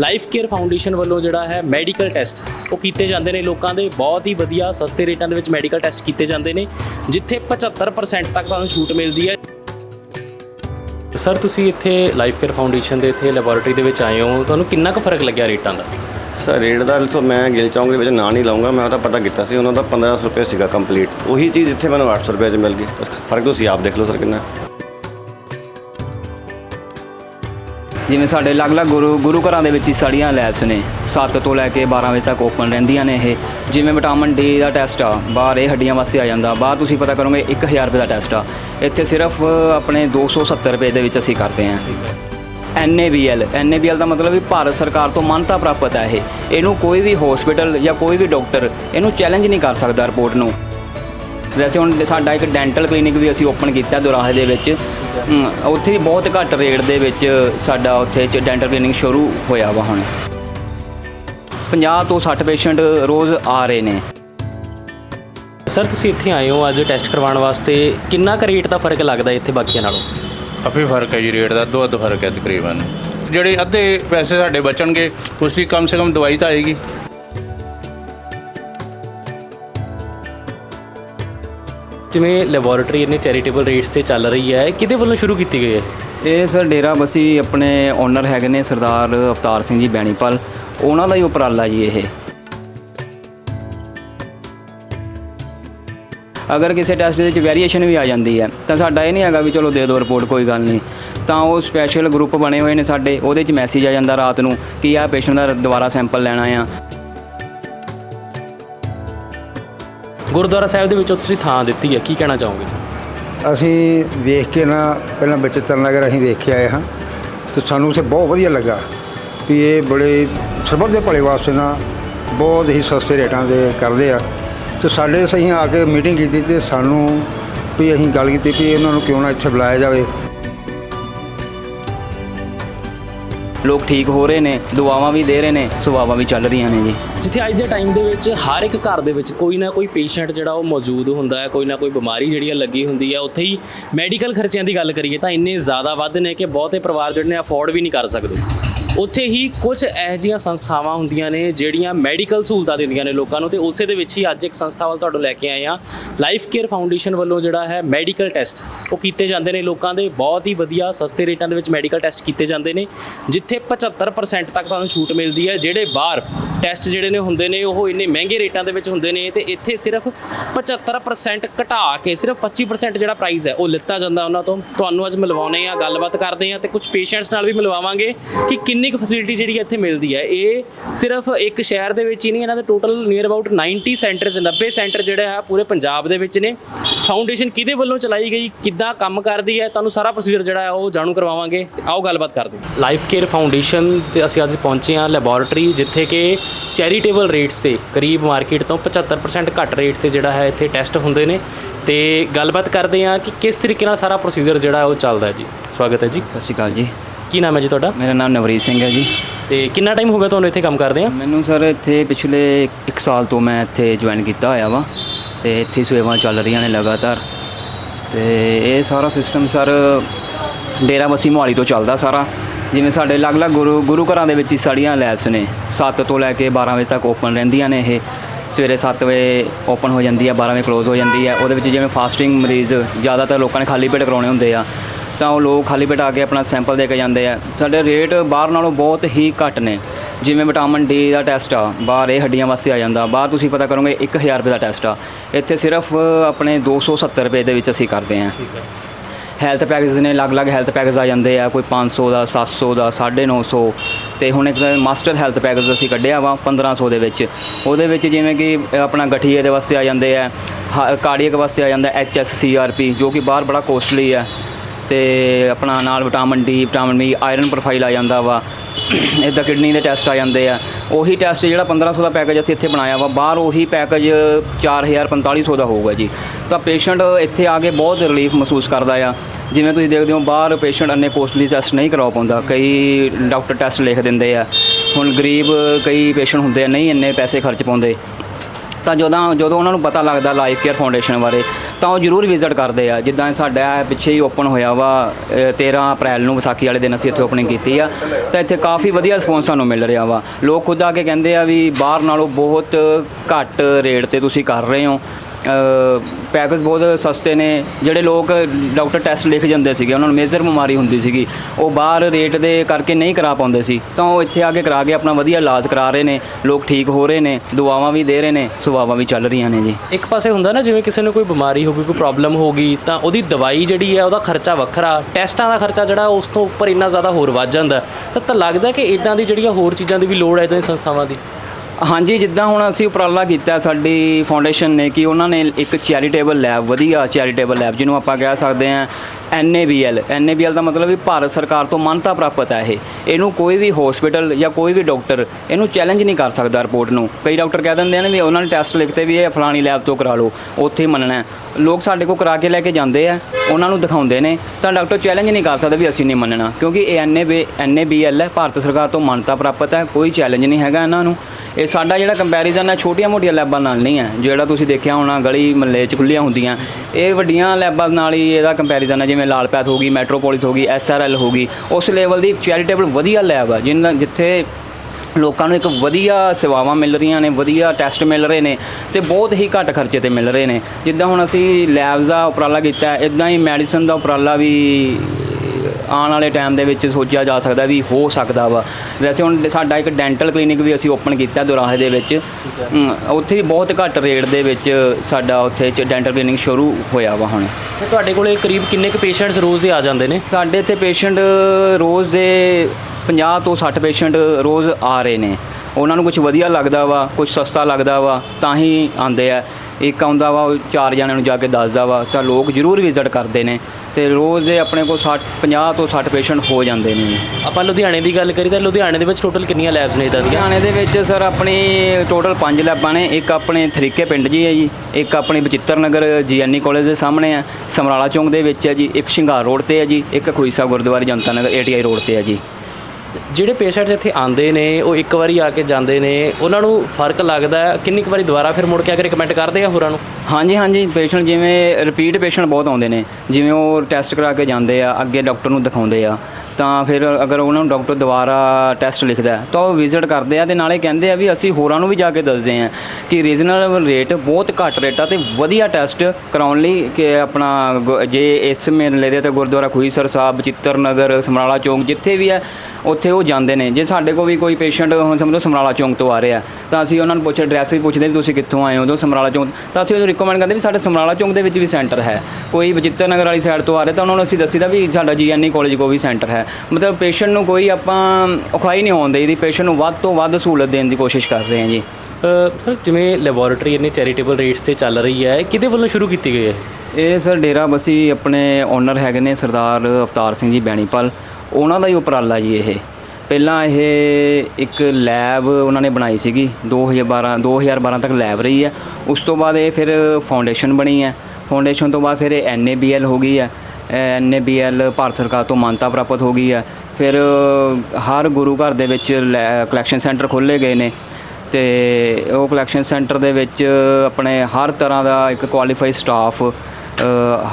Life care foundation ਵੱਲੋਂ ਜਿਹੜਾ ਹੈ ਮੈਡੀਕਲ ਟੈਸਟ ਉਹ ਕੀਤੇ ਜਾਂਦੇ ਨੇ। ਲੋਕਾਂ ਦੇ ਬਹੁਤ ਹੀ ਵਧੀਆ ਸਸਤੇ ਰੇਟਾਂ ਦੇ ਵਿੱਚ ਮੈਡੀਕਲ ਟੈਸਟ ਕੀਤੇ ਜਾਂਦੇ ਨੇ, ਜਿੱਥੇ 75% ਤੱਕ ਤੁਹਾਨੂੰ ਛੂਟ ਮਿਲਦੀ ਹੈ। ਸਰ, ਤੁਸੀਂ ਇੱਥੇ ਲਾਈਫ ਕੇਅਰ ਫਾਊਂਡੇਸ਼ਨ ਦੇ ਇੱਥੇ ਲੈਬੋਰੇਟਰੀ ਦੇ ਵਿੱਚ ਆਏ ਹੋ। ਤੁਹਾਨੂੰ ਕਿੰਨਾ ਕੁ ਫ਼ਰਕ ਲੱਗਿਆ ਰੇਟਾਂ ਦਾ? ਸਰ, ਰੇਟ ਦਾ ਤਾਂ ਮੈਂ ਗਿਲ ਚੌਂਕ ਦੇ ਵਿੱਚ ਨਾਂ ਨਹੀਂ ਲਾਉਂਗਾ ਮੈਂ ਉਹਦਾ ਪਤਾ ਕੀਤਾ ਸੀ। ਉਹਨਾਂ ਦਾ 1500 ਰੁਪਏ ਸੀਗਾ ਕੰਪਲੀਟ ਉਹੀ ਚੀਜ਼ ਇੱਥੇ ਮੈਨੂੰ 800 ਰੁਪਏ 'ਚ ਮਿਲ ਗਈ। ਫ਼ਰਕ ਤੁਸੀਂ ਆਪ ਦੇਖ ਲਓ ਸਰ ਕਿੰਨਾ। ਜਿਵੇਂ ਸਾਡੇ ਅਲੱਗ-ਅਲੱਗ ਗੁਰੂ ਗੁਰੂ ਘਰਾਂ ਦੇ ਵਿੱਚ ਹੀ ਸਾਰੀਆਂ ਲੈਬਸ ਨੇ। 7 ਤੋਂ ਲੈ ਕੇ 12 ਵਜੇ ਤੱਕ ਓਪਨ ਰਹਿੰਦੀਆਂ ਨੇ ਇਹ। ਜਿਵੇਂ ਵਿਟਾਮਿਨ ਡੀ ਦਾ ਟੈਸਟ ਆ, ਬਾਹਰ ਇਹ ਹੱਡੀਆਂ ਵਾਸਤੇ ਆ ਜਾਂਦਾ। ਬਾਹਰ ਤੁਸੀਂ ਪਤਾ ਕਰੋਗੇ 1000 ਰੁਪਏ ਦਾ ਟੈਸਟ ਆ। ਇੱਥੇ ਸਿਰਫ ਆਪਣੇ 270 ਰੁਪਏ ਦੇ ਵਿੱਚ ਅਸੀਂ ਕਰਦੇ ਹਾਂ। NABL NABL ਦਾ ਮਤਲਬ ਵੀ ਭਾਰਤ ਸਰਕਾਰ ਤੋਂ ਮਾਨਤਾ ਪ੍ਰਾਪਤ ਹੈ ਇਹ। ਇਹਨੂੰ ਕੋਈ ਵੀ ਹਸਪੀਟਲ ਜਾਂ ਕੋਈ ਵੀ ਡਾਕਟਰ ਇਹਨੂੰ ਚੈਲੰਜ ਨਹੀਂ ਕਰ ਸਕਦਾ ਰਿਪੋਰਟ ਨੂੰ। ਵੈਸੇ ਹੁਣ ਸਾਡਾ ਇੱਕ ਡੈਂਟਲ ਕਲੀਨਿਕ ਵੀ ਅਸੀਂ ਓਪਨ ਕੀਤਾ ਦੁਰਾਹੇ ਦੇ ਵਿੱਚ। ਉੱਥੇ ਵੀ ਬਹੁਤ ਘੱਟ ਰੇਟ ਦੇ ਵਿੱਚ ਸਾਡਾ ਉੱਥੇ ਚ ਡੈਂਟਲ ਕਲੀਨਿਕ ਸ਼ੁਰੂ ਹੋਇਆ ਵਾ ਹੁਣ। 50 ਤੋਂ 60 ਪੇਸ਼ੈਂਟ ਰੋਜ਼ ਆ ਰਹੇ ਨੇ। ਸਰ ਤੁਸੀਂ ਇੱਥੇ ਆਏ ਹੋ ਅੱਜ ਟੈਸਟ ਕਰਵਾਉਣ ਵਾਸਤੇ। ਕਿੰਨਾ ਕੁ ਰੇਟ ਦਾ ਫ਼ਰਕ ਲੱਗਦਾ ਇੱਥੇ ਬਾਕੀਆਂ ਨਾਲੋਂ? ਕਾਫੀ ਫ਼ਰਕ ਹੈ ਜੀ ਰੇਟ ਦਾ ਦੋ ਅੱਧ ਫ਼ਰਕ ਹੈ ਤਕਰੀਬਨ। ਜਿਹੜੇ ਅੱਧੇ ਪੈਸੇ ਸਾਡੇ ਬਚਣਗੇ ਉਸ ਦੀ ਕਮ ਸੇ ਕਮ ਦਵਾਈ ਤਾਂ ਆਏਗੀ। ਜਿਵੇਂ ਲੈਬੋਰੇਟਰੀ ਇਹਨੇ ਚੈਰੀਟੇਬਲ ਰੇਟਸ ਤੇ ਚੱਲ ਰਹੀ ਹੈ? ਕਿਹਦੇ ਵੱਲੋਂ ਸ਼ੁਰੂ ਕੀਤੀ ਗਈ ਹੈ? ਇਹ ਸਰ ਡੇਰਾ ਬਸੀ ਆਪਣੇ ਓਨਰ ਹੈਗੇ ਨੇ ਸਰਦਾਰ ਅਵਤਾਰ ਸਿੰਘ ਜੀ ਬੈਣੀਪਾਲ। ਉਹਨਾਂ ਦਾ ਹੀ ਉਪਰਾਲਾ ਜੀ ਇਹ। ਅਗਰ ਕਿਸੇ ਟੈਸਟ ਦੇ ਵਿੱਚ ਵੇਰੀਏਸ਼ਨ ਵੀ ਆ ਜਾਂਦੀ ਹੈ, ਤਾਂ ਸਾਡਾ ਇਹ ਨਹੀਂ ਹੈਗਾ ਵੀ ਚਲੋ ਦੇ ਦਿਓ ਰਿਪੋਰਟ ਕੋਈ ਗੱਲ ਨਹੀਂ। ਤਾਂ ਉਹ ਸਪੈਸ਼ਲ ਗਰੁੱਪ ਬਣੇ ਹੋਏ ਨੇ ਸਾਡੇ, ਉਹਦੇ 'ਚ ਮੈਸੇਜ ਆ ਜਾਂਦਾ ਰਾਤ ਨੂੰ ਕਿ ਆਹ ਪੇਸ਼ੈਂਟ ਦਾ ਦੁਬਾਰਾ ਸੈਂਪਲ ਲੈਣਾ ਆ। ਗੁਰਦੁਆਰਾ ਸਾਹਿਬ ਦੇ ਵਿੱਚੋਂ ਤੁਸੀਂ ਥਾਂ ਦਿੱਤੀ ਹੈ, ਕੀ ਕਹਿਣਾ ਚਾਹੋਗੇ? ਅਸੀਂ ਵੇਖ ਕੇ ਨਾ ਪਹਿਲਾਂ ਵਿੱਚ ਨਗਰ ਅਸੀਂ ਵੇਖ ਕੇ ਆਏ ਹਾਂ ਤੇ ਸਾਨੂੰ ਉੱਥੇ ਬਹੁਤ ਵਧੀਆ ਲੱਗਾ ਵੀ ਇਹ ਬੜੇ ਸਰਬੱਤ ਦੇ ਭਲੇ ਵਾਸਤੇ ਨਾ ਬਹੁਤ ਹੀ ਸਸਤੇ ਰੇਟਾਂ ਦੇ ਕਰਦੇ ਆ ਤੇ ਸਾਡੇ ਅਸੀਂ ਆ ਕੇ ਮੀਟਿੰਗ ਕੀਤੀ ਤੇ ਸਾਨੂੰ ਵੀ ਅਸੀਂ ਗੱਲ ਕੀਤੀ ਵੀ ਇਹਨਾਂ ਨੂੰ ਕਿਉਂ ਨਾ ਇੱਥੇ ਬੁਲਾਇਆ ਜਾਵੇ। ਲੋਕ ਠੀਕ ਹੋ ਰਹੇ ਨੇ, ਦੁਆਵਾਂ ਵੀ ਦੇ ਰਹੇ ਨੇ ਸੁਵਾਵਾਂ ਵੀ ਚੱਲ ਰਹੀਆਂ ਨੇ ਜੀ। ਜਿੱਥੇ ਅੱਜ ਦੇ ਟਾਈਮ ਦੇ ਵਿੱਚ ਹਰ ਇੱਕ ਘਰ ਦੇ ਵਿੱਚ ਕੋਈ ਨਾ ਕੋਈ ਪੇਸ਼ੈਂਟ ਜਿਹੜਾ ਉਹ ਮੌਜੂਦ ਹੁੰਦਾ ਹੈ, ਕੋਈ ਨਾ ਕੋਈ ਬਿਮਾਰੀ ਜਿਹੜੀ ਆ ਲੱਗੀ ਹੁੰਦੀ ਹੈ ਉੱਥੇ ਹੀ ਮੈਡੀਕਲ ਖਰਚਿਆਂ ਦੀ ਗੱਲ ਕਰੀਏ ਤਾਂ ਇੰਨੇ ਜ਼ਿਆਦਾ ਵੱਧ ਨੇ ਕਿ ਬਹੁਤੇ ਪਰਿਵਾਰ ਜਿਹੜੇ ਨੇ ਅਫੋਰਡ ਵੀ ਨਹੀਂ ਕਰ ਸਕਦੇ। ਉੱਥੇ ਹੀ ਕੁਝ ਇਹੋ ਜਿਹੀਆਂ ਸੰਸਥਾਵਾਂ ਹੁੰਦੀਆਂ ਨੇ ਜਿਹੜੀਆਂ ਮੈਡੀਕਲ ਸਹੂਲਤਾਂ ਦਿੰਦੀਆਂ ਨੇ ਲੋਕਾਂ ਨੂੰ ਤੇ ਉਸੇ ਦੇ ਵਿੱਚ ਹੀ ਅੱਜ ਇੱਕ ਸੰਸਥਾ ਵੱਲ ਤੁਹਾਨੂੰ ਲੈ ਕੇ ਆਏ ਆ ਲਾਈਫ ਕੇਅਰ ਫਾਊਂਡੇਸ਼ਨ ਵੱਲੋਂ ਜਿਹੜਾ ਹੈ ਮੈਡੀਕਲ ਟੈਸਟ। ਉਹ ਕੀਤੇ ਜਾਂਦੇ ਨੇ ਲੋਕਾਂ ਦੇ ਬਹੁਤ ਹੀ ਵਧੀਆ ਸਸਤੇ ਰੇਟਾਂ ਦੇ ਵਿੱਚ ਮੈਡੀਕਲ ਟੈਸਟ ਕੀਤੇ ਜਾਂਦੇ ਨੇ, ਜਿੱਥੇ 75% ਤੱਕ ਤੁਹਾਨੂੰ ਛੂਟ ਮਿਲਦੀ ਹੈ, ਜਿਹੜੇ ਬਾਹਰ ਟੈਸਟ ਜਿਹੜੇ ਨੇ ਹੁੰਦੇ ਨੇ, ਉਹ ਇੰਨੇ ਮਹਿੰਗੇ ਰੇਟਾਂ ਦੇ ਵਿੱਚ ਹੁੰਦੇ ਨੇ ਤੇ ਇੱਥੇ ਸਿਰਫ 75% ਘਟਾ ਕੇ ਸਿਰਫ 25% ਜਿਹੜਾ ਪ੍ਰਾਈਸ ਹੈ, ਉਹ ਲਿੱਤਾ ਜਾਂਦਾ ਉਹਨਾਂ ਤੋਂ। ਤੁਹਾਨੂੰ ਅੱਜ ਮਿਲਵਾਉਣੇ ਆ ਗੱਲਬਾਤ ਕਰਦੇ ਆ ਤੇ ਕੁਝ ਪੇਸ਼ੈਂਟਸ ਨਾਲ ਵੀ ਮਿਲਵਾਵਾਂਗੇ ਕਿ ਕਿੰਨੀ ਕੁ ਫੈਸਿਲਿਟੀ ਜਿਹੜੀ ਇੱਥੇ ਮਿਲਦੀ ਹੈ ਇਹ ਸਿਰਫ ਇੱਕ ਸ਼ਹਿਰ ਦੇ ਵਿੱਚ ਹੀ ਨਹੀਂ ਇਹਨਾਂ ਦੇ total near about 90 centres 90 centre ਜਿਹੜੇ ਆ ਪੂਰੇ ਪੰਜਾਬ ਦੇ ਵਿੱਚ ਨੇ। ਫਾਊਂਡੇਸ਼ਨ ਕਿਹਦੇ ਵੱਲੋਂ ਚਲਾਈ ਗਈ ਕਿੱਦਾਂ ਕੰਮ ਕਰਦੀ ਹੈ ਤੁਹਾਨੂੰ ਸਾਰਾ ਪ੍ਰੋਸੀਜਰ ਜਿਹੜਾ ਹੈ ਉਹ ਜਾਣੂ ਕਰਵਾਵਾਂਗੇ। ਆਓ ਗੱਲਬਾਤ ਕਰਦੇ ਹਾਂ। ਲਾਈਫ ਕੇਅਰ ਫਾਊਂਡੇਸ਼ਨ ਤੇ ਅਸੀਂ ਅੱਜ ਪਹੁੰਚੇ ਹਾਂ ਲੈਬੋਰੇਟਰੀ ਜਿੱਥੇ ਕਿ ਚੈਰੀਟੇਬਲ ਰੇਟਸ ਤੇ ਕਰੀਬ ਮਾਰਕੀਟ ਤੋਂ 75% ਘੱਟ ਰੇਟ ਤੇ ਜਿਹੜਾ ਹੈ ਇੱਥੇ ਟੈਸਟ ਹੁੰਦੇ ਨੇ। ਤੇ ਗੱਲਬਾਤ ਕਰਦੇ ਹਾਂ ਕਿ ਕਿਸ ਤਰੀਕੇ ਨਾਲ ਸਾਰਾ ਪ੍ਰੋਸੀਜਰ ਜਿਹੜਾ ਹੈ ਉਹ ਚੱਲਦਾ ਹੈ ਜੀ। ਸਵਾਗਤ ਹੈ ਜੀ। ਸਤਿ ਸ਼੍ਰੀ ਅਕਾਲ ਜੀ। ਕੀ ਨਾਮ ਹੈ ਜੀ ਤੁਹਾਡਾ? ਮੇਰਾ ਨਾਮ ਨਵਰੀਤ ਸਿੰਘ ਹੈ ਜੀ। ਤੇ ਕਿੰਨਾ ਟਾਈਮ ਹੋ ਗਿਆ ਤੁਹਾਨੂੰ ਇੱਥੇ ਕੰਮ ਕਰਦੇ ਆ? ਮੈਨੂੰ ਸਰ ਇੱਥੇ ਪਿਛਲੇ 1 ਸਾਲ ਤੋਂ ਮੈਂ ਇੱਥੇ ਜੁਆਇਨ ਕੀਤਾ ਹੋਇਆ ਵਾ ਤੇ ਇੱਥੇ ਸੇਵਾਵਾਂ ਚੱਲ ਰਹੀਆਂ ਨੇ ਲਗਾਤਾਰ। ਤੇ ਇਹ ਸਾਰਾ ਸਿਸਟਮ ਸਰ ਡੇਰਾ ਬਸੀ ਮੋਹਾਲੀ ਤੋਂ ਚੱਲਦਾ ਸਾਰਾ। ਜਿਵੇਂ ਸਾਡੇ ਅਲੱਗ-ਅਲੱਗ ਗੁਰੂ ਗੁਰੂ ਘਰਾਂ ਦੇ ਵਿੱਚ ਹੀ ਸਾਰੀਆਂ ਲੈਬਸ ਨੇ। 7 ਤੋਂ ਲੈ ਕੇ 12 ਵਜੇ ਤੱਕ ਓਪਨ ਰਹਿੰਦੀਆਂ ਨੇ ਇਹ। ਸਵੇਰੇ 7 ਵਜੇ ਓਪਨ ਹੋ ਜਾਂਦੀ ਹੈ 12 ਵਜੇ ਕਲੋਜ਼ ਹੋ ਜਾਂਦੀ ਹੈ ਉਹਦੇ ਵਿੱਚ ਜਿਵੇਂ ਫਾਸਟਿੰਗ ਮਰੀਜ਼ ਜ਼ਿਆਦਾਤਰ ਲੋਕਾਂ ਨੇ ਖਾਲੀ ਪੇਟ ਕਰਾਉਣੇ ਹੁੰਦੇ ਆ। ਤਾਂ ਉਹ ਲੋਕ ਖਾਲੀ ਪੇਟ ਆ ਕੇ ਆਪਣਾ ਸੈਂਪਲ ਦੇ ਕੇ ਜਾਂਦੇ ਆ। ਸਾਡੇ ਰੇਟ ਬਾਹਰ ਨਾਲੋਂ ਬਹੁਤ ਹੀ ਘੱਟ ਨੇ। ਜਿਵੇਂ ਵਿਟਾਮਿਨ ਡੀ ਦਾ ਟੈਸਟ ਆ ਬਾਹਰ ਇਹ ਹੱਡੀਆਂ ਵਾਸਤੇ ਆ ਜਾਂਦਾ। ਬਾਹਰ ਤੁਸੀਂ ਪਤਾ ਕਰੋਗੇ 1000 ਰੁਪਏ ਦਾ ਟੈਸਟ ਆ। ਇੱਥੇ ਸਿਰਫ ਆਪਣੇ 270 ਰੁਪਏ ਦੇ ਵਿੱਚ ਅਸੀਂ ਕਰਦੇ ਹਾਂ ਹੈਲਥ ਪੈਕੇਜ ਨੇ ਅਲੱਗ-ਅਲੱਗ ਹੈਲਥ ਪੈਕੇਜ ਆ ਜਾਂਦੇ ਆ। ਕੋਈ 500 ਦਾ 700 ਦਾ 950 ਤੇ ਹੁਣ ਇੱਕ ਮਾਸਟਰ ਹੈਲਥ ਪੈਕੇਜ ਅਸੀਂ ਕੱਢਿਆ ਵਾ 1500 ਦੇ ਵਿੱਚ। ਉਹਦੇ ਵਿੱਚ ਜਿਵੇਂ ਕਿ ਆਪਣਾ ਗਠੀਏ ਦੇ ਵਾਸਤੇ ਆ ਜਾਂਦੇ ਆ ਕਾਰਡੀਅਕ ਵਾਸਤੇ ਆ ਜਾਂਦਾ ਐਚਐਸਸੀਆਰਪੀ ਜੋ ਕਿ ਬਾਹਰ ਬੜਾ ਕੋਸਟਲੀ ਆ। ਤੇ ਆਪਣਾ ਨਾਲ vitamin D, vitamin B iron profile ਆ ਜਾਂਦਾ ਵਾ। ਇਦਾਂ ਕਿਡਨੀ ਦੇ ਟੈਸਟ ਆ ਜਾਂਦੇ ਆ। ਉਹੀ ਟੈਸਟ ਜਿਹੜਾ 1500 ਦਾ ਪੈਕੇਜ ਅਸੀਂ ਇੱਥੇ ਬਣਾਇਆ ਵਾ, ਬਾਹਰ ਉਹੀ ਪੈਕੇਜ 4000 4500 ਦਾ ਹੋਊਗਾ ਜੀ। ਤਾਂ ਪੇਸ਼ੈਂਟ ਇੱਥੇ ਆ ਕੇ ਬਹੁਤ ਰਿਲੀਫ ਮਹਿਸੂਸ ਕਰਦਾ ਆ। ਜਿਵੇਂ ਤੁਸੀਂ ਦੇਖਦੇ ਹੋ, ਬਾਹਰ ਪੇਸ਼ੈਂਟ ਅੰਨੇ ਕੋਸਟਲੀ ਟੈਸਟ ਨਹੀਂ ਕਰਵਾ ਪਾਉਂਦਾ। ਕਈ ਡਾਕਟਰ ਟੈਸਟ ਲਿਖ ਦਿੰਦੇ ਆ। ਹੁਣ ਗਰੀਬ ਕਈ ਪੇਸ਼ੈਂਟ ਹੁੰਦੇ ਆ, ਨਹੀਂ ਇੰਨੇ ਪੈਸੇ ਖਰਚ ਪਾਉਂਦੇ। ਤਾਂ ਜਦੋਂ ਜਦੋਂ ਉਹਨਾਂ ਨੂੰ ਪਤਾ ਲੱਗਦਾ ਲਾਈਫ ਕੇਅਰ ਫਾਊਂਡੇਸ਼ਨ ਬਾਰੇ ਤਾਂ ਉਹ ਜ਼ਰੂਰ ਵਿਜ਼ਿਟ ਕਰਦੇ ਆ। ਜਿੱਦਾਂ ਸਾਡਾ ਪਿੱਛੇ ਹੀ ਓਪਨ ਹੋਇਆ ਵਾ ਅ, 13 ਅਪ੍ਰੈਲ ਨੂੰ ਵਿਸਾਖੀ ਵਾਲੇ ਦਿਨ ਅਸੀਂ ਇੱਥੇ ਓਪਨਿੰਗ ਕੀਤੀ ਆ। ਤਾਂ ਇੱਥੇ ਕਾਫੀ ਵਧੀਆ ਰਿਸਪੌਂਸ ਸਾਨੂੰ ਮਿਲ ਰਿਹਾ ਵਾ। ਲੋਕ ਖੁਦ ਆ ਕੇ ਕਹਿੰਦੇ ਆ ਵੀ ਬਾਹਰ ਨਾਲੋਂ ਬਹੁਤ ਘੱਟ ਰੇਟ ਤੇ ਤੁਸੀਂ ਕਰ ਰਹੇ ਹੋ। ਪੈਕੇਜ ਬਹੁਤ ਸਸਤੇ ਨੇ। ਜਿਹੜੇ ਲੋਕ ਡਾਕਟਰ ਟੈਸਟ ਲਿਖ ਜਾਂਦੇ ਸੀਗੇ, ਉਹਨਾਂ ਨੂੰ ਮੇਜਰ ਬਿਮਾਰੀ ਹੁੰਦੀ ਸੀਗੀ। ਉਹ ਬਾਹਰ ਰੇਟ ਦੇ ਕਰਕੇ ਨਹੀਂ ਕਰਾ ਪਾਉਂਦੇ ਸੀ। ਤਾਂ ਉਹ ਇੱਥੇ ਆ ਕੇ ਕਰਾ ਕੇ ਆਪਣਾ ਵਧੀਆ ਇਲਾਜ ਕਰਾ ਰਹੇ ਨੇ। ਲੋਕ ਠੀਕ ਹੋ ਰਹੇ ਨੇ, ਦੁਆਵਾਂ ਵੀ ਦੇ ਰਹੇ ਨੇ ਸੁਵਾਵਾਂ ਵੀ ਚੱਲ ਰਹੀਆਂ ਨੇ ਜੀ। ਇੱਕ ਪਾਸੇ ਹੁੰਦਾ ਨਾ, ਜਿਵੇਂ ਕਿਸੇ ਨੂੰ ਕੋਈ ਬਿਮਾਰੀ ਹੋ ਗਈ ਕੋਈ ਪ੍ਰੋਬਲਮ ਹੋ ਗਈ ਤਾਂ ਉਹਦੀ ਦਵਾਈ ਜਿਹੜੀ ਹੈ, ਉਹਦਾ ਖਰਚਾ ਵੱਖਰਾ। ਟੈਸਟਾਂ ਦਾ ਖਰਚਾ ਜਿਹੜਾ, ਉਸ ਤੋਂ ਉੱਪਰ ਇੰਨਾ ਜ਼ਿਆਦਾ ਹੋਰ ਵੱਧ ਜਾਂਦਾ। ਤਾਂ ਤਾਂ ਲੱਗਦਾ ਕਿ ਇਦਾਂ ਦੀ ਜਿਹੜੀਆਂ ਹੋਰ ਚੀਜ਼ਾਂ ਦੀ ਵੀ ਲੋੜ ਹੈ ਇਦਾਂ ਦੀ ਸੰਸਥਾਵਾਂ ਦੀ? ਹਾਂਜੀ, ਜਿੱਦਾਂ ਹੁਣ ਅਸੀਂ ਉਪਰਾਲਾ ਕੀਤਾ ਸਾਡੀ ਫਾਊਂਡੇਸ਼ਨ ਨੇ ਕਿ ਉਹਨਾਂ ਨੇ ਇੱਕ ਚੈਰੀਟੇਬਲ ਲੈਬ ਵਧੀਆ ਚੈਰੀਟੇਬਲ ਲੈਬ ਜਿਹਨੂੰ ਆਪਾਂ ਕਹਿ ਸਕਦੇ ਹਾਂ NABL NABL ਦਾ ਮਤਲਬ ਵੀ ਭਾਰਤ ਸਰਕਾਰ ਤੋਂ ਮਾਨਤਾ ਪ੍ਰਾਪਤ ਹੈ ਇਹ। ਇਹਨੂੰ ਕੋਈ ਵੀ ਹਸਪੀਟਲ ਜਾਂ ਕੋਈ ਵੀ ਡਾਕਟਰ ਇਹਨੂੰ ਚੈਲੰਜ ਨਹੀਂ ਕਰ ਸਕਦਾ ਰਿਪੋਰਟ ਨੂੰ। ਕਈ ਡਾਕਟਰ ਕਹਿ ਦਿੰਦੇ ਨੇ ਵੀ ਉਹਨਾਂ ਨੇ ਟੈਸਟ ਲਿਖਤੇ ਵੀ ਇਹ ਫਲਾਣੀ ਲੈਬ ਤੋਂ ਕਰਾ ਲਓ, ਉੱਥੇ ਹੀ ਮੰਨਣਾ ਲੋਕ ਸਾਡੇ ਕੋਲ ਕਰਾ ਕੇ ਲੈ ਕੇ ਜਾਂਦੇ ਆ, ਉਹਨਾਂ ਨੂੰ ਦਿਖਾਉਂਦੇ ਨੇ। ਤਾਂ ਡਾਕਟਰ ਚੈਲੰਜ ਨਹੀਂ ਕਰ ਸਕਦਾ ਵੀ ਅਸੀਂ ਨਹੀਂ ਮੰਨਣਾ, ਕਿਉਂਕਿ ਇਹ NAB NABL ਹੈ, ਭਾਰਤ ਸਰਕਾਰ ਤੋਂ ਮਾਨਤਾ ਪ੍ਰਾਪਤ ਹੈ, ਕੋਈ ਚੈਲੰਜ ਨਹੀਂ ਹੈਗਾ ਇਹਨਾਂ ਨੂੰ। ਇਹ ਸਾਡਾ ਜਿਹੜਾ ਕੰਪੈਰੀਜ਼ਨ ਹੈ, ਛੋਟੀਆਂ-ਮੋਟੀਆਂ ਲੈਬਾਂ ਨਾਲ ਨਹੀਂ ਹੈ, ਜਿਹੜਾ ਤੁਸੀਂ ਦੇਖਿਆ ਹੋਣਾ ਗਲੀ ਮੱਲੇ 'ਚ ਖੁੱਲੀਆਂ ਹੁੰਦੀਆਂ। ਇਹ ਵੱਡੀਆਂ ਲੈਬਾਂ ਨਾਲ ਹੀ ਇਹਦਾ ਕੰਪੈਰੀਜ਼ਨ ਹੈ, ਜਿਵੇਂ ਲਾਲ ਪੈਥ ਹੋ ਗਈ, ਮੈਟਰੋਪੋਲਿਸ ਹੋ ਗਈ ਐਸਆਰਐਲ ਹੋ ਗਈ, ਉਸ ਲੈਵਲ ਦੀ ਚੈਰੀਟੇਬਲ ਵਧੀਆ ਲੈਬ ਆ ਜਿੰਨਾ ਜਿੱਥੇ ਲੋਕਾਂ ਨੂੰ ਇੱਕ ਵਧੀਆ ਸੇਵਾਵਾਂ ਮਿਲ ਰਹੀਆਂ ਨੇ, ਵਧੀਆ ਟੈਸਟ ਮਿਲ ਰਹੇ ਨੇ ਤੇ ਬਹੁਤ ਹੀ ਘੱਟ ਖਰਚੇ ਤੇ ਮਿਲ ਰਹੇ ਨੇ। ਜਿੱਦਾਂ ਹੁਣ ਅਸੀਂ ਲੈਬਸ ਦਾ ਉਪਰਾਲਾ ਕੀਤਾ ਇਦਾਂ ਹੀ ਮੈਡੀਸਨ ਦਾ ਉਪਰਾਲਾ ਵੀ ਆਉਣ ਵਾਲੇ ਟਾਈਮ ਦੇ ਵਿੱਚ ਸੋਚਿਆ ਜਾ ਸਕਦਾ ਵੀ ਹੋ ਸਕਦਾ ਵਾ। ਵੈਸੇ ਹੁਣ ਸਾਡਾ ਇੱਕ ਡੈਂਟਲ ਕਲੀਨਿਕ ਵੀ ਅਸੀਂ ਓਪਨ ਕੀਤਾ ਦੁਰਾਹੇ ਦੇ ਵਿੱਚ। ਉੱਥੇ ਵੀ ਬਹੁਤ ਘੱਟ ਰੇਟ ਦੇ ਵਿੱਚ ਸਾਡਾ ਉੱਥੇ ਡੈਂਟਲ ਕਲੀਨਿਕ ਸ਼ੁਰੂ ਹੋਇਆ ਵਾ ਹੁਣ। ਤੇ ਤੁਹਾਡੇ ਕੋਲੇ ਕਰੀਬ ਕਿੰਨੇ ਕੁ ਪੇਸ਼ੈਂਟਸ ਰੋਜ਼ ਦੇ ਆ ਜਾਂਦੇ ਨੇ? ਸਾਡੇ ਇੱਥੇ ਪੇਸ਼ੈਂਟ ਰੋਜ਼ ਦੇ 50 ਤੋਂ 60 ਪੇਸ਼ੈਂਟ ਰੋਜ਼ ਆ ਰਹੇ ਨੇ। ਉਹਨਾਂ ਨੂੰ ਕੁਝ ਵਧੀਆ ਲੱਗਦਾ ਵਾ ਕੁਝ ਸਸਤਾ ਲੱਗਦਾ ਵਾ ਤਾਂ ਹੀ ਆਉਂਦੇ ਆ। ਇੱਕ ਆਉਂਦਾ ਵਾ ਉਹ ਚਾਰ ਜਣਿਆਂ ਨੂੰ ਜਾ ਕੇ ਦੱਸਦਾ ਵਾ ਤਾਂ ਲੋਕ ਜ਼ਰੂਰ ਵਿਜ਼ਿਟ ਕਰਦੇ ਨੇ ਤੇ ਰੋਜ਼ ਦੇ ਆਪਣੇ ਕੋਲ 60 50 ਤੋਂ 60 ਪੇਸ਼ੈਂਟ ਹੋ ਜਾਂਦੇ ਨੇ। ਆਪਾਂ ਲੁਧਿਆਣੇ ਦੀ ਗੱਲ ਕਰੀ ਤਾਂ ਲੁਧਿਆਣੇ ਦੇ ਵਿੱਚ ਟੋਟਲ ਕਿੰਨੀਆਂ ਲੈਬਸ ਨੇ ਇਦਾਂ ਦੀਆਂ? ਲੁਧਿਆਣੇ ਦੇ ਵਿੱਚ ਸਰ ਆਪਣੀ ਟੋਟਲ 5 ਲੈਬਾਂ ਨੇ ਇੱਕ ਆਪਣੇ ਥਰੀਕੇ ਪਿੰਡ ਜੀ ਹੈ ਜੀ ਇੱਕ ਆਪਣੀ ਬਚਿੱਤਰ ਨਗਰ ਜੀਐਨਈ ਕਾਲਜ ਦੇ ਸਾਹਮਣੇ ਹੈ ਸਮਰਾਲਾ ਚੌਂਕ ਦੇ ਵਿੱਚ ਹੈ ਜੀ ਇੱਕ ਸ਼ਿੰਗਾਰ ਰੋਡ ਤੇ ਹੈ ਜੀ ਇੱਕ ਖੋਈਸਾ ਗੁਰਦੁਆਰੇ ਜਨਤਾ ਨਗਰ ਏਟੀਆਈ ਰੋਡ ਤੇ ਹੈ ਜੀ। ਜਿਹੜੇ ਪੇਸ਼ੈਂਟਸ ਇੱਥੇ ਆਉਂਦੇ ਨੇ, ਉਹ ਇੱਕ ਵਾਰੀ ਆ ਕੇ ਜਾਂਦੇ ਨੇ, ਉਹਨਾਂ ਨੂੰ ਫ਼ਰਕ ਲੱਗਦਾ ਕਿੰਨੀ ਕੁ ਵਾਰੀ ਦੁਬਾਰਾ ਫਿਰ ਮੁੜ ਕੇ ਆ ਕੇ ਰਿਕਮੈਂਡ ਕਰਦੇ ਆ ਹੋਰਾਂ ਨੂੰ? ਹਾਂਜੀ ਹਾਂਜੀ। ਪੇਸ਼ੈਂਟ ਜਿਵੇਂ ਰਿਪੀਟ ਪੇਸ਼ੈਂਟ ਬਹੁਤ ਆਉਂਦੇ ਨੇ। ਜਿਵੇਂ ਉਹ ਟੈਸਟ ਕਰਾ ਕੇ ਜਾਂਦੇ ਆ, ਅੱਗੇ ਡਾਕਟਰ ਨੂੰ ਦਿਖਾਉਂਦੇ ਆ। ਤਾਂ ਫਿਰ ਅਗਰ ਉਹਨਾਂ ਨੂੰ ਡਾਕਟਰ ਦੁਬਾਰਾ ਟੈਸਟ ਲਿਖਦਾ ਤਾਂ ਉਹ ਵਿਜ਼ਿਟ ਕਰਦੇ ਆ ਤੇ ਨਾਲੇ ਕਹਿੰਦੇ ਆ ਵੀ ਅਸੀਂ ਹੋਰਾਂ ਨੂੰ ਵੀ ਜਾ ਕੇ ਦੱਸਦੇ ਆ ਕਿ ਰੀਜ਼ਨੇਬਲ ਰੇਟ ਬਹੁਤ ਘੱਟ ਰੇਟਾਂ ਤੇ ਵਧੀਆ ਟੈਸਟ ਕਰਾਉਣ ਲਈ ਕਿ ਆਪਣਾ ਗੁ- ਜੇ ਇਸ ਮੇਲੇ ਦੇ ਤੇ ਗੁਰਦੁਆਰਾ ਖੂਹੀਸਰ ਸਾਹਿਬ ਬਚਿੱਤਰ ਨਗਰ, ਸਮਰਾਲਾ ਚੌਂਕ ਜਿੱਥੇ ਵੀ ਹੈ, ਉੱਥੇ ਉਹ ਜਾਂਦੇ ਨੇ। ਜੇ ਸਾਡੇ ਕੋਲ ਵੀ ਕੋਈ ਪੇਸ਼ੈਂਟ ਹੁਣ ਸਮਝੋ ਸਮਰਾਲਾ ਚੌਂਕ ਤੋਂ ਆ ਰਿਹਾ ਤਾਂ ਅਸੀਂ ਉਹਨਾਂ ਨੂੰ ਪੁੱਛ ਐਡਰੈਸ ਵੀ ਪੁੱਛਦੇ ਵੀ ਤੁਸੀਂ ਕਿੱਥੋਂ ਆਏ ਹੋ ਤੋਂ ਸਮਰਾਲਾ ਚੌਂਕ ਤਾਂ ਅਸੀਂ ਉਹਨੂੰ ਰਿਕਮੈਂਡ ਕਰਦੇ ਵੀ ਸਾਡੇ ਸਮਰਾਲਾ ਚੌਂਕ ਦੇ ਵਿੱਚ ਵੀ ਸੈਂਟਰ ਹੈ। ਕੋਈ ਬਚਿੱਤਰ ਨਗਰ ਵਾਲੀ ਸਾਈਡ ਤੋਂ ਆ ਰਿਹਾ ਤਾਂ ਉਹਨਾਂ ਨੂੰ ਅਸੀਂ ਦੱਸੀਦਾ ਵੀ ਸਾਡਾ ਜੀਐਨਈ ਕਾਲਜ ਕੋਲ ਵੀ ਸੈਂਟਰ ਹੈ। ਮਤਲਬ ਪੇਸ਼ੈਂਟ ਨੂੰ ਕੋਈ ਆਪਾਂ ਔਖਾਈ ਨਹੀਂ ਹੋਣ ਦੇਈਦੀ ਪੇਸ਼ੈਂਟ ਨੂੰ ਵੱਧ ਤੋਂ ਵੱਧ ਸਹੂਲਤ ਦੇਣ ਦੀ ਕੋਸ਼ਿਸ਼ ਕਰ ਰਹੇ ਹਾਂ ਜੀ। ਸਰ ਜਿਵੇਂ ਲੈਬੋਰੇਟਰੀ ਇੰਨੀ ਚੈਰੀਟੇਬਲ ਰੇਟਸ ਤੇ ਚੱਲ ਰਹੀ ਹੈ ਕਿਹਦੇ ਵੱਲੋਂ ਸ਼ੁਰੂ ਕੀਤੀ ਗਈ ਹੈ? ਇਹ ਸਰ ਡੇਰਾ ਬਸੀ ਆਪਣੇ ਓਨਰ ਹੈਗੇ ਨੇ ਸਰਦਾਰ ਅਵਤਾਰ ਸਿੰਘ ਜੀ ਬੈਣੀਪਾਲ। ਉਹਨਾਂ ਦਾ ਹੀ ਉਪਰਾਲਾ ਜੀ ਇਹ। ਪਹਿਲਾਂ ਇਹ ਇੱਕ ਲੈਬ ਉਹਨਾਂ ਨੇ ਬਣਾਈ ਸੀਗੀ 2012 2012 ਤੱਕ ਲੈਬ ਰਹੀ ਹੈ। ਉਸ ਤੋਂ ਬਾਅਦ ਇਹ ਫਿਰ ਫਾਊਂਡੇਸ਼ਨ ਬਣੀ ਹੈ। ਫਾਊਂਡੇਸ਼ਨ ਤੋਂ ਬਾਅਦ ਫਿਰ ਇਹ NABL ਹੋ ਗਈ ਹੈ। NABL ਭਾਰਤ ਸਰਕਾਰ ਤੋਂ ਮਾਨਤਾ ਪ੍ਰਾਪਤ ਹੋ ਗਈ ਹੈ। ਫਿਰ ਹਰ ਗੁਰੂ ਘਰ ਦੇ ਵਿੱਚ ਕਲੈਕਸ਼ਨ ਸੈਂਟਰ ਖੋਲ੍ਹੇ ਗਏ ਨੇ ਤੇ ਉਹ ਕਲੈਕਸ਼ਨ ਸੈਂਟਰ ਦੇ ਵਿੱਚ ਆਪਣੇ ਹਰ ਤਰ੍ਹਾਂ ਦਾ ਇੱਕ ਕੁਆਲੀਫਾਈ ਸਟਾਫ